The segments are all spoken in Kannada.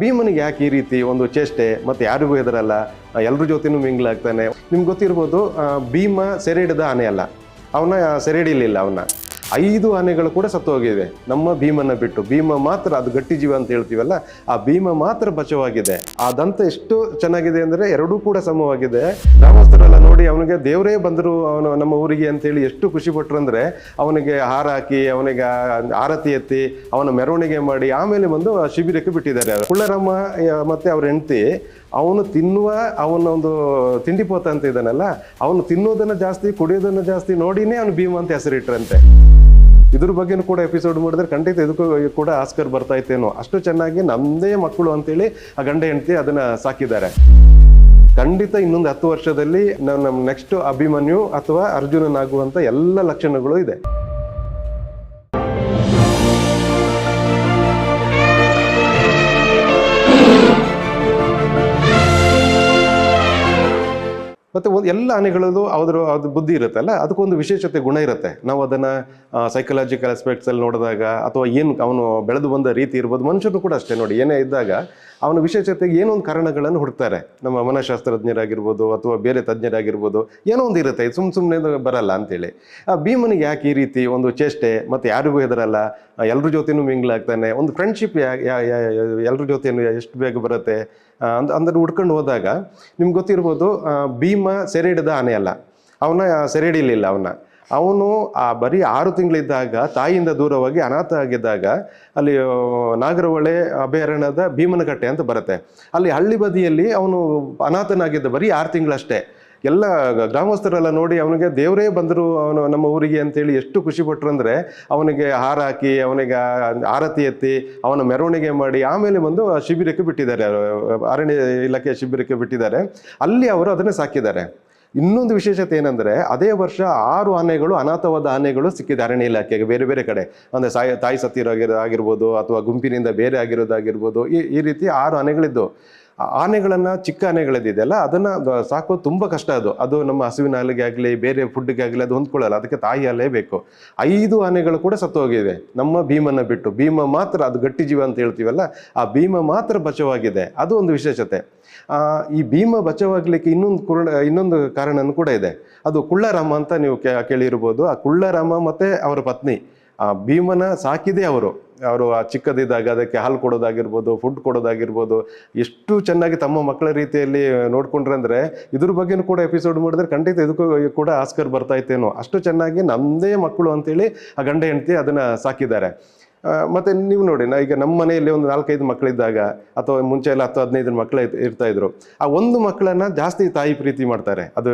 ಭೀಮನಿಗೆ ಯಾಕೆ ಈ ರೀತಿ ಒಂದು ಚೇಷ್ಟೆ ಮತ್ತು ಯಾರಿಗೂ ಹೆದರಲ್ಲ? ಎಲ್ಲರ ಜೊತೆನೂ ಮಿಂಗ್ಲ್ ಆಗ್ತಾನೆ. ನಿಮ್ಗೆ ಗೊತ್ತಿರ್ಬೋದು ಭೀಮ ಸೆರೆ ಹಿಡಿದ ಆನೆ ಅಲ್ಲ. ಅವನ ಸೆರೆ ಹಿಡಿಲಿಲ್ಲ ಅವನ್ನ ಐದು ಆನೆಗಳು ಕೂಡ ಸತ್ತು ಹೋಗಿದೆ. ನಮ್ಮ ಭೀಮನ ಬಿಟ್ಟು. ಭೀಮ ಮಾತ್ರ, ಅದು ಗಟ್ಟಿ ಜೀವ ಅಂತ ಹೇಳ್ತೀವಲ್ಲ, ಆ ಭೀಮ ಮಾತ್ರ ಬಚಾವಾಗಿದೆ. ಆ ದಂತ ಎಷ್ಟು ಚೆನ್ನಾಗಿದೆ ಅಂದರೆ ಎರಡೂ ಕೂಡ ಸಮವಾಗಿದೆ. ಗ್ರಾಮಸ್ಥರೆಲ್ಲ ನೋಡಿ ಅವನಿಗೆ ದೇವರೇ ಬಂದರು, ಅವನು ನಮ್ಮ ಊರಿಗೆ ಅಂತೇಳಿ ಎಷ್ಟು ಖುಷಿ ಪಟ್ರು ಅಂದರೆ, ಅವನಿಗೆ ಹಾರ ಹಾಕಿ, ಅವನಿಗೆ ಆರತಿ ಎತ್ತಿ, ಅವನ ಮೆರವಣಿಗೆ ಮಾಡಿ, ಆಮೇಲೆ ಬಂದು ಶಿಬಿರಕ್ಕೆ ಬಿಟ್ಟಿದ್ದಾರೆ ಕುಳ್ಳರಮ್ಮ ಮತ್ತೆ ಅವ್ರ ಹೆಂಡತಿ, ಅವನು ತಿನ್ನುವ, ಅವನ ಒಂದು ತಿಂಡಿಪೋತ ಅಂತ ಇದ್ದಾನಲ್ಲ, ಅವನು ತಿನ್ನೋದನ್ನ ಜಾಸ್ತಿ, ಕುಡಿಯೋದನ್ನ ಜಾಸ್ತಿ ನೋಡಿನೇ ಅವನು ಭೀಮ ಅಂತ ಹೆಸರಿಟ್ರಂತೆ. ಇದ್ರ ಬಗ್ಗೆನೂ ಕೂಡ ಎಪಿಸೋಡ್ ಮಾಡಿದ್ರೆ ಖಂಡಿತ ಇದಕ್ಕೂ ಕೂಡ ಆಸ್ಕರ್ ಬರ್ತಾ ಇತ್ತೇನೋ ಅಷ್ಟು ಚೆನ್ನಾಗಿ ನಮ್ಮದೇ ಮಕ್ಕಳು ಅಂತೇಳಿ ಆ ಗಂಡ ಹೆಂಡತಿ ಅದನ್ನ ಸಾಕಿದ್ದಾರೆ. ಖಂಡಿತ ಇನ್ನೊಂದು ಹತ್ತು ವರ್ಷದಲ್ಲಿ ನಮ್ಮ ನೆಕ್ಸ್ಟ್ ಅಭಿಮನ್ಯು ಅಥವಾ ಅರ್ಜುನನಾಗುವಂಥ ಎಲ್ಲ ಲಕ್ಷಣಗಳು ಇದೆ. ಮತ್ತೆ ಒಂದು ಎಲ್ಲ ಆನೆಗಳಲ್ಲೂ ಅದ್ರ ಅದು ಬುದ್ಧಿ ಇರುತ್ತಲ್ಲ ಅದಕ್ಕೊಂದು ವಿಶೇಷತೆ ಗುಣ ಇರುತ್ತೆ. ನಾವು ಅದನ್ನ ಸೈಕಲಾಜಿಕಲ್ ಆಸ್ಪೆಕ್ಟ್ಸ್ ಅಲ್ಲಿ ನೋಡಿದಾಗ ಅಥವಾ ಏನು ಅವನು ಬೆಳೆದು ಬಂದ ರೀತಿ ಇರ್ಬೋದು, ಮನುಷ್ಯನು ಕೂಡ ಅಷ್ಟೇ ನೋಡಿ. ಏನೇ ಇದ್ದಾಗ ಅವನ ವಿಶೇಷತೆಗೆ ಏನೋ ಒಂದು ಕಾರಣಗಳನ್ನು ಹುಡ್ತಾರೆ. ನಮ್ಮ ಮನಃಶಾಸ್ತ್ರಜ್ಞರಾಗಿರ್ಬೋದು ಅಥವಾ ಬೇರೆ ತಜ್ಞರಾಗಿರ್ಬೋದು, ಏನೋ ಒಂದು ಇರುತ್ತೆ ಸುಮ್ಮ ಸುಮ್ಮನೆ ಬರಲ್ಲ ಅಂತೇಳಿ ಆ ಭೀಮನಿಗೆ ಯಾಕೆ ಈ ರೀತಿ ಒಂದು ಚೇಷ್ಟೆ, ಮತ್ತು ಯಾರಿಗೂ ಹೆದರಲ್ಲ ಎಲ್ಲರ ಜೊತೆನೂ ಮಿಂಗ್ಲ್ ಆಗ್ತಾನೆ, ಒಂದು ಫ್ರೆಂಡ್ಶಿಪ್ ಎಲ್ಲರ ಜೊತೆನೂ ಎಷ್ಟು ಬೇಗ ಬರುತ್ತೆ ಅಂದ್ ಅಂದ್ರೆ ಹುಡ್ಕೊಂಡು ಹೋದಾಗ ನಿಮ್ಗೆ ಗೊತ್ತಿರ್ಬೋದು ಭೀಮ ಸೆರೆ ಹಿಡಿದ ಆನೆ ಅಲ್ಲ. ಅವನ ಸೆರೆ ಹಿಡಿಲಿಲ್ಲ ಅವನ್ನ ಅವನು ಆ ಬರೀ ಆರು ತಿಂಗಳಿದ್ದಾಗ, ತಾಯಿಯಿಂದ ದೂರವಾಗಿ ಅನಾಥ ಆಗಿದ್ದಾಗ, ಅಲ್ಲಿ ನಾಗರಹೊಳೆ ಅಭಯಾರಣ್ಯದ ಭೀಮನಕಟ್ಟೆ ಅಂತ ಬರುತ್ತೆ. ಅಲ್ಲಿ ಹಳ್ಳಿ ಬದಿಯಲ್ಲಿ ಅವನು ಅನಾಥನಾಗಿದ್ದ ಬರೀ ಆರು ತಿಂಗಳಷ್ಟೇ. ಎಲ್ಲ ಗ್ರಾಮಸ್ಥರೆಲ್ಲ ನೋಡಿ ಅವನಿಗೆ ದೇವರೇ ಬಂದರು ಅವನು ನಮ್ಮ ಊರಿಗೆ ಅಂತೇಳಿ ಎಷ್ಟು ಖುಷಿ ಪಟ್ರು ಅಂದರೆ, ಅವನಿಗೆ ಹಾರ ಹಾಕಿ, ಅವನಿಗೆ ಆರತಿ ಎತ್ತಿ, ಅವನ ಮೆರವಣಿಗೆ ಮಾಡಿ, ಆಮೇಲೆ ಬಂದು ಶಿಬಿರಕ್ಕೆ ಬಿಟ್ಟಿದ್ದಾರೆ. ಅರಣ್ಯ ಇಲಾಖೆಯ ಶಿಬಿರಕ್ಕೆ ಬಿಟ್ಟಿದ್ದಾರೆ. ಅಲ್ಲಿ ಅವರು ಅದನ್ನು ಸಾಕಿದ್ದಾರೆ. ಇನ್ನೊಂದು ವಿಶೇಷತೆ ಏನಂದ್ರೆ, ಅದೇ ವರ್ಷ ಆರು ಆನೆಗಳು, ಅನಾಥವಾದ ಆನೆಗಳು ಸಿಕ್ಕಿದೆ ಅರಣ್ಯ ಇಲಾಖೆಗೆ ಬೇರೆ ಬೇರೆ ಕಡೆ. ಅಂದ್ರೆ ಸಾಯ, ತಾಯಿ ಸತ್ತಿರೋ ಆಗಿರ್ಬೋದು, ಅಥವಾ ಗುಂಪಿನಿಂದ ಬೇರೆ ಆಗಿರೋದಾಗಿರ್ಬೋದು, ಈ ಈ ರೀತಿ ಆರು ಆನೆಗಳಿದ್ದು. ಆನೆಗಳನ್ನ ಚಿಕ್ಕ ಆನೆಗಳಿದೆಯಲ್ಲ ಅದನ್ನ ಸಾಕೋದು ತುಂಬ ಕಷ್ಟ ಅದು. ಅದು ನಮ್ಮ ಹಸುವಿನ ಹಾಲಿಗೆ ಆಗಲಿ ಬೇರೆ ಫುಡ್ಗೆ ಆಗಲಿ ಅದು ಹೊಂದ್ಕೊಳ್ಳಲ್ಲ. ಅದಕ್ಕೆ ತಾಯಿ ಹಾಲೇ ಬೇಕು. ಐದು ಆನೆಗಳು ಕೂಡ ಸತ್ತು ಹೋಗಿವೆ ನಮ್ಮ ಭೀಮನ ಬಿಟ್ಟು. ಭೀಮ ಮಾತ್ರ, ಅದು ಗಟ್ಟಿ ಜೀವ ಅಂತ ಹೇಳ್ತೀವಲ್ಲ, ಆ ಭೀಮ ಮಾತ್ರ ಬಚಾವಾಗಿದೆ ಅದು ಒಂದು ವಿಶೇಷತೆ. ಈ ಭೀಮ ಬಚಾವಾಗಲಿಕ್ಕೆ ಇನ್ನೊಂದು ಕುರುಣ ಇನ್ನೊಂದು ಕಾರಣನೂ ಕೂಡ ಇದೆ. ಅದು ಕುಳ್ಳರಾಮ ಅಂತ ನೀವು ಕೇಳಿರ್ಬೋದು. ಆ ಕುಳ್ಳರಾಮ ಮತ್ತು ಅವರ ಪತ್ನಿ. ಆ ಭೀಮನ ಸಾಕಿದೆ ಅವರು. ಅವರು ಆ ಚಿಕ್ಕದಿದ್ದಾಗ ಅದಕ್ಕೆ ಹಾಲು ಕೊಡೋದಾಗಿರ್ಬೋದು ಫುಡ್ ಕೊಡೋದಾಗಿರ್ಬೋದು. ಎಷ್ಟು ಚೆನ್ನಾಗಿ ತಮ್ಮ ಮಕ್ಕಳ ರೀತಿಯಲ್ಲಿ ನೋಡ್ಕೊಂಡ್ರೆ ಅಂದರೆ ಇದ್ರ ಬಗ್ಗೆನೂ ಕೂಡ ಎಪಿಸೋಡ್ ಮಾಡಿದ್ರೆ ಖಂಡಿತ ಇದಕ್ಕೂ ಕೂಡ ಆಸ್ಕರ್ ಬರ್ತಾ ಇತ್ತೇನೋ. ಅಷ್ಟು ಚೆನ್ನಾಗಿ ನಮ್ಮದೇ ಮಕ್ಕಳು ಅಂತೇಳಿ ಆ ಗಂಡ ಹೆಂಡತಿ ಅದನ್ನು ಸಾಕಿದ್ದಾರೆ. ಮತ್ತೆ ನೀವು ನೋಡಿ, ನಾ ಈಗ ನಮ್ಮ ಮನೆಯಲ್ಲಿ ಒಂದು ನಾಲ್ಕೈದು ಮಕ್ಕಳಿದ್ದಾಗ ಅಥವಾ ಮುಂಚೆ ಎಲ್ಲ ಹತ್ತು, ಹದಿನೈದು ಮಕ್ಕಳು ಇರ್ತಾ ಇದ್ರು, ಆ ಒಂದು ಮಕ್ಕಳನ್ನ ಜಾಸ್ತಿ ತಾಯಿ ಪ್ರೀತಿ ಮಾಡ್ತಾರೆ. ಅದು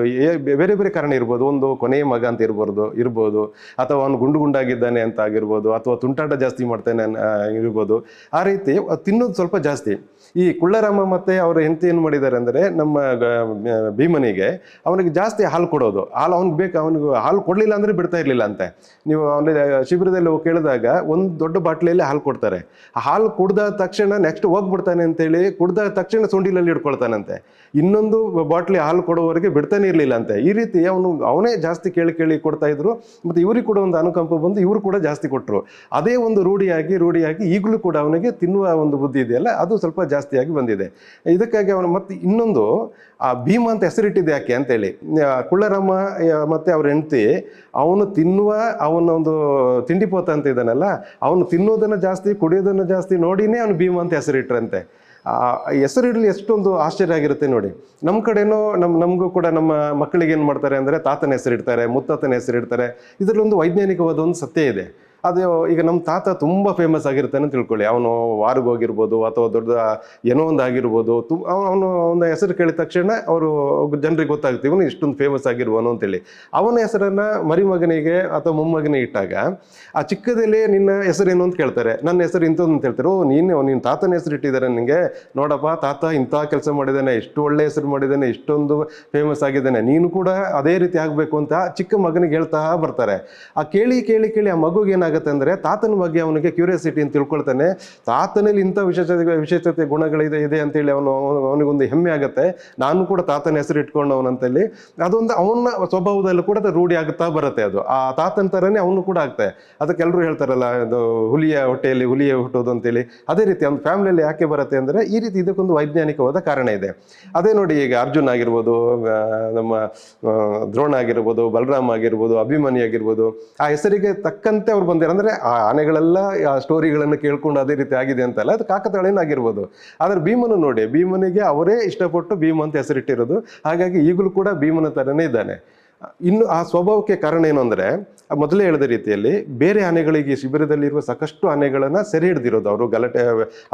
ಬೇರೆ ಬೇರೆ ಕಾರಣ ಇರ್ಬೋದು. ಒಂದು ಕೊನೆಯ ಮಗ ಅಂತ ಇರ್ಬೋದು ಇರ್ಬೋದು. ಅಥವಾ ಅವನು ಗುಂಡು ಗುಂಡಾಗಿದ್ದಾನೆ ಅಂತ ಆಗಿರ್ಬೋದು. ಅಥವಾ ತುಂಟಾಟ ಜಾಸ್ತಿ ಮಾಡ್ತಾನೆ ಇರ್ಬೋದು. ಆ ರೀತಿ ತಿನ್ನೋದು ಸ್ವಲ್ಪ ಜಾಸ್ತಿ. ಈ ಕುಳ್ಳರಾಮ ಮತ್ತೆ ಅವ್ರ ಹೆಂಡತಿ ಏನು ಮಾಡಿದ್ದಾರೆ ಅಂದರೆ ನಮ್ಮ ಭೀಮನಿಗೆ ಅವನಿಗೆ ಜಾಸ್ತಿ ಹಾಲು ಕೊಡೋದು. ಹಾಲು ಅವ್ನಿಗೆ ಬೇಕು, ಅವನಿಗೆ ಹಾಲು ಕೊಡಲಿಲ್ಲ ಅಂದರೆ ಬಿಡ್ತಾ ಇರಲಿಲ್ಲ ಅಂತೆ. ನೀವು ಅವನಿಗೆ ಶಿಬಿರದಲ್ಲಿ ಹೋಗಿ ಕೇಳಿದಾಗ ಒಂದು ದೊಡ್ಡ ಬಾಟ್ಲಿಯಲ್ಲಿ ಹಾಲು ಕೊಡ್ತಾರೆ. ಹಾಲು ಕುಡ್ದ ತಕ್ಷಣ ನೆಕ್ಸ್ಟ್ ಹೋಗ್ಬಿಡ್ತಾನೆ ಅಂತೇಳಿ ಕುಡ್ದ ತಕ್ಷಣ ಸುಂಡಿಲಲ್ಲಿ ಹಿಡ್ಕೊಳ್ತಾನಂತೆ. ಇನ್ನೊಂದು ಬಾಟ್ಲಿ ಹಾಲು ಕೊಡೋವರೆಗೆ ಬಿಡ್ತಾನೆ ಇರಲಿಲ್ಲ ಅಂತೆ ಈ ರೀತಿ ಅವನು, ಅವನೇ ಜಾಸ್ತಿ ಕೇಳಿ ಕೇಳಿ ಕೊಡ್ತಾ ಇದ್ರು. ಮತ್ತು ಇವ್ರಿಗೆ ಕೂಡ ಒಂದು ಅನುಕಂಪ ಬಂದು ಇವರು ಕೂಡ ಜಾಸ್ತಿ ಕೊಟ್ಟರು ಅದೇ ಒಂದು ರೂಢಿಯಾಗಿ ರೂಢಿಯಾಗಿ ಈಗಲೂ ಕೂಡ ಅವನಿಗೆ ತಿನ್ನುವ ಒಂದು ಬುದ್ಧಿ ಇದೆಯಲ್ಲ, ಅದು ಸ್ವಲ್ಪ ಜಾಸ್ತಿಯಾಗಿ ಬಂದಿದೆ. ಇದಕ್ಕಾಗಿ ಅವನು ಮತ್ತೆ ಇನ್ನೊಂದು, ಆ ಭೀಮ ಅಂತ ಹೆಸರಿಟ್ಟಿದೆ ಯಾಕೆ ಅಂತೇಳಿ. ಕುಳ್ಳರಮ್ಮ ಮತ್ತು ಅವ್ರ ಹೆಂಡತಿ, ಅವನು ತಿನ್ನುವ ಅವನ ಒಂದು ತಿಂಡಿಪೋತ ಅಂತ ಇದ್ದಾನಲ್ಲ, ಅವನು ತಿನ್ನೋದನ್ನು ಜಾಸ್ತಿ, ಕುಡಿಯೋದನ್ನು ಜಾಸ್ತಿ ನೋಡಿನೇ ಅವನು ಭೀಮ ಅಂತ ಹೆಸರಿಟ್ರಂತೆ. ಹೆಸರಿಡಲಿ ಎಷ್ಟೊಂದು ಆಶ್ಚರ್ಯ ಆಗಿರುತ್ತೆ ನೋಡಿ. ನಮ್ಮ ಕಡೆನೂ ನಮ್ಮ ನಮಗೂ ಕೂಡ ನಮ್ಮ ಮಕ್ಕಳಿಗೆ ಏನು ಮಾಡ್ತಾರೆ ಅಂದರೆ ತಾತನ ಹೆಸರಿಡ್ತಾರೆ, ಮುತ್ತಾತನ ಹೆಸರಿಡ್ತಾರೆ. ಇದರಲ್ಲೊಂದು ವೈಜ್ಞಾನಿಕವಾದ ಒಂದು ಸತ್ಯ ಇದೆ. ಅದು ಈಗ ನಮ್ಮ ತಾತ ತುಂಬ ಫೇಮಸ್ ಆಗಿರ್ತಾನೆ ತಿಳ್ಕೊಳ್ಳಿ. ಅವನು ವಾರ್ಗ್ ಹೋಗಿರ್ಬೋದು ಅಥವಾ ದೊಡ್ಡ ಏನೋ ಒಂದು ಆಗಿರ್ಬೋದು. ತು ಅವನು ಅವನ ಹೆಸರು ಕೇಳಿದ ತಕ್ಷಣ ಅವರು ಜನರಿಗೆ ಗೊತ್ತಾಗುತ್ತೆ, ಇವನು ಇಷ್ಟೊಂದು ಫೇಮಸ್ ಆಗಿರುವನು ಅಂತೇಳಿ. ಅವನ ಹೆಸರನ್ನು ಮರಿಮಗನಿಗೆ ಅಥವಾ ಮೊಮ್ಮಗನಿಗೆ ಇಟ್ಟಾಗ, ಆ ಚಿಕ್ಕದಲ್ಲಿ ನಿನ್ನ ಹೆಸರೇನು ಅಂತ ಕೇಳ್ತಾರೆ. ನನ್ನ ಹೆಸರು ಇಂಥದ್ದು ಅಂತ ಹೇಳ್ತಾರೆ. ಓ, ನೀನು ನಿನ್ನ ತಾತನ ಹೆಸರು ಇಟ್ಟಿದ್ದಾರೆ ನಿನಗೆ ನೋಡಪ್ಪ, ತಾತ ಇಂಥ ಕೆಲಸ ಮಾಡಿದ್ದಾನೆ, ಇಷ್ಟು ಒಳ್ಳೆ ಹೆಸರು ಮಾಡಿದ್ದಾನೆ, ಇಷ್ಟೊಂದು ಫೇಮಸ್ ಆಗಿದ್ದಾನೆ. ನೀನು ಕೂಡ ಅದೇ ರೀತಿ ಆಗಬೇಕು ಅಂತ ಚಿಕ್ಕ ಮಗನಿಗೆ ಹೇಳ್ತಾ ಬರ್ತಾರೆ. ಆ ಕೇಳಿ ಕೇಳಿ ಕೇಳಿ ಆ ಮಗುಗೆ ಏನಾಗುತ್ತೆ? ಏನಾಗುತ್ತೆ ಅಂದರೆ ತಾತನ ಬಗ್ಗೆ ಅವನಿಗೆ ಕ್ಯೂರಿಯಾಸಿಟಿ ಅಂತ ತಿಳ್ಕೊಳ್ತಾನೆ. ತಾತನಲ್ಲಿ ಇಂಥ ವಿಶೇಷತೆ ವಿಶೇಷತೆ ಗುಣಗಳಿದೆ, ಇದೆ ಅಂತೇಳಿ ಅವನು ಅವನಿಗೊಂದು ಹೆಮ್ಮೆ ಆಗುತ್ತೆ. ನಾನು ಕೂಡ ತಾತನ ಹೆಸರು ಹೇಳಿ. ಅದೊಂದು ಅವನ ಸ್ವಭಾವದಲ್ಲೂ ಕೂಡ ರೂಢಿ ಆಗುತ್ತಾ ಬರುತ್ತೆ ಅದು. ಆ ತಾತನ ಥರನೇ ಅವನು ಕೂಡ ಆಗ್ತದೆ ಅದಕ್ಕೆ ಎಲ್ಲರೂ ಹೇಳ್ತಾರಲ್ಲ ಅದು ಹುಲಿಯ ಹೊಟ್ಟೆಯಲ್ಲಿ ಹುಲಿಯ ಹುಟ್ಟೋದು ಅಂತೇಳಿ ಅದೇ ರೀತಿ ಒಂದು ಫ್ಯಾಮಿಲಿಯಲ್ಲಿ ಯಾಕೆ ಬರುತ್ತೆ ಅಂದರೆ ಈ ರೀತಿ ಇದಕ್ಕೊಂದು ವೈಜ್ಞಾನಿಕವಾದ ಕಾರಣ ಇದೆ. ಅದೇ ನೋಡಿ ಈಗ ಅರ್ಜುನ್ ಆಗಿರ್ಬೋದು ನಮ್ಮ ದ್ರೋಣ ಆಗಿರ್ಬೋದು, ಬಲರಾಮ್ ಆಗಿರ್ಬೋದು ಅಭಿಮಾನಿ ಆಗಿರ್ಬೋದು, ಆ ಹೆಸರಿಗೆ ತಕ್ಕಂತೆ ಅವ್ರು ಬಂದಿರೋ ಅಂದರೆ ಆ ಆನೆಗಳೆಲ್ಲ, ಆ ಸ್ಟೋರಿಗಳನ್ನು ಕೇಳ್ಕೊಂಡು ಅದೇ ರೀತಿ ಆಗಿದೆ ಅಂತಲ್ಲ, ಅದು ಕಾಕತಾಳೇನಾಗಿರ್ಬೋದು ಆದರೆ ಭೀಮನು ನೋಡಿ, ಭೀಮನಿಗೆ ಅವರೇ ಇಷ್ಟಪಟ್ಟು ಭೀಮ ಅಂತ ಹೆಸರಿಟ್ಟಿರೋದು. ಹಾಗಾಗಿ ಈಗಲೂ ಕೂಡ ಭೀಮನ ಥರನೇ ಇದ್ದಾನೆ. ಇನ್ನು ಆ ಸ್ವಭಾವಕ್ಕೆ ಕಾರಣ ಏನು ಅಂದರೆ, ಮೊದಲೇ ಹೇಳಿದ ರೀತಿಯಲ್ಲಿ ಬೇರೆ ಆನೆಗಳಿಗೆ ಶಿಬಿರದಲ್ಲಿರುವ ಸಾಕಷ್ಟು ಆನೆಗಳನ್ನು ಸೆರೆ ಹಿಡಿದಿರೋದು. ಅವರು ಗಲಾಟೆ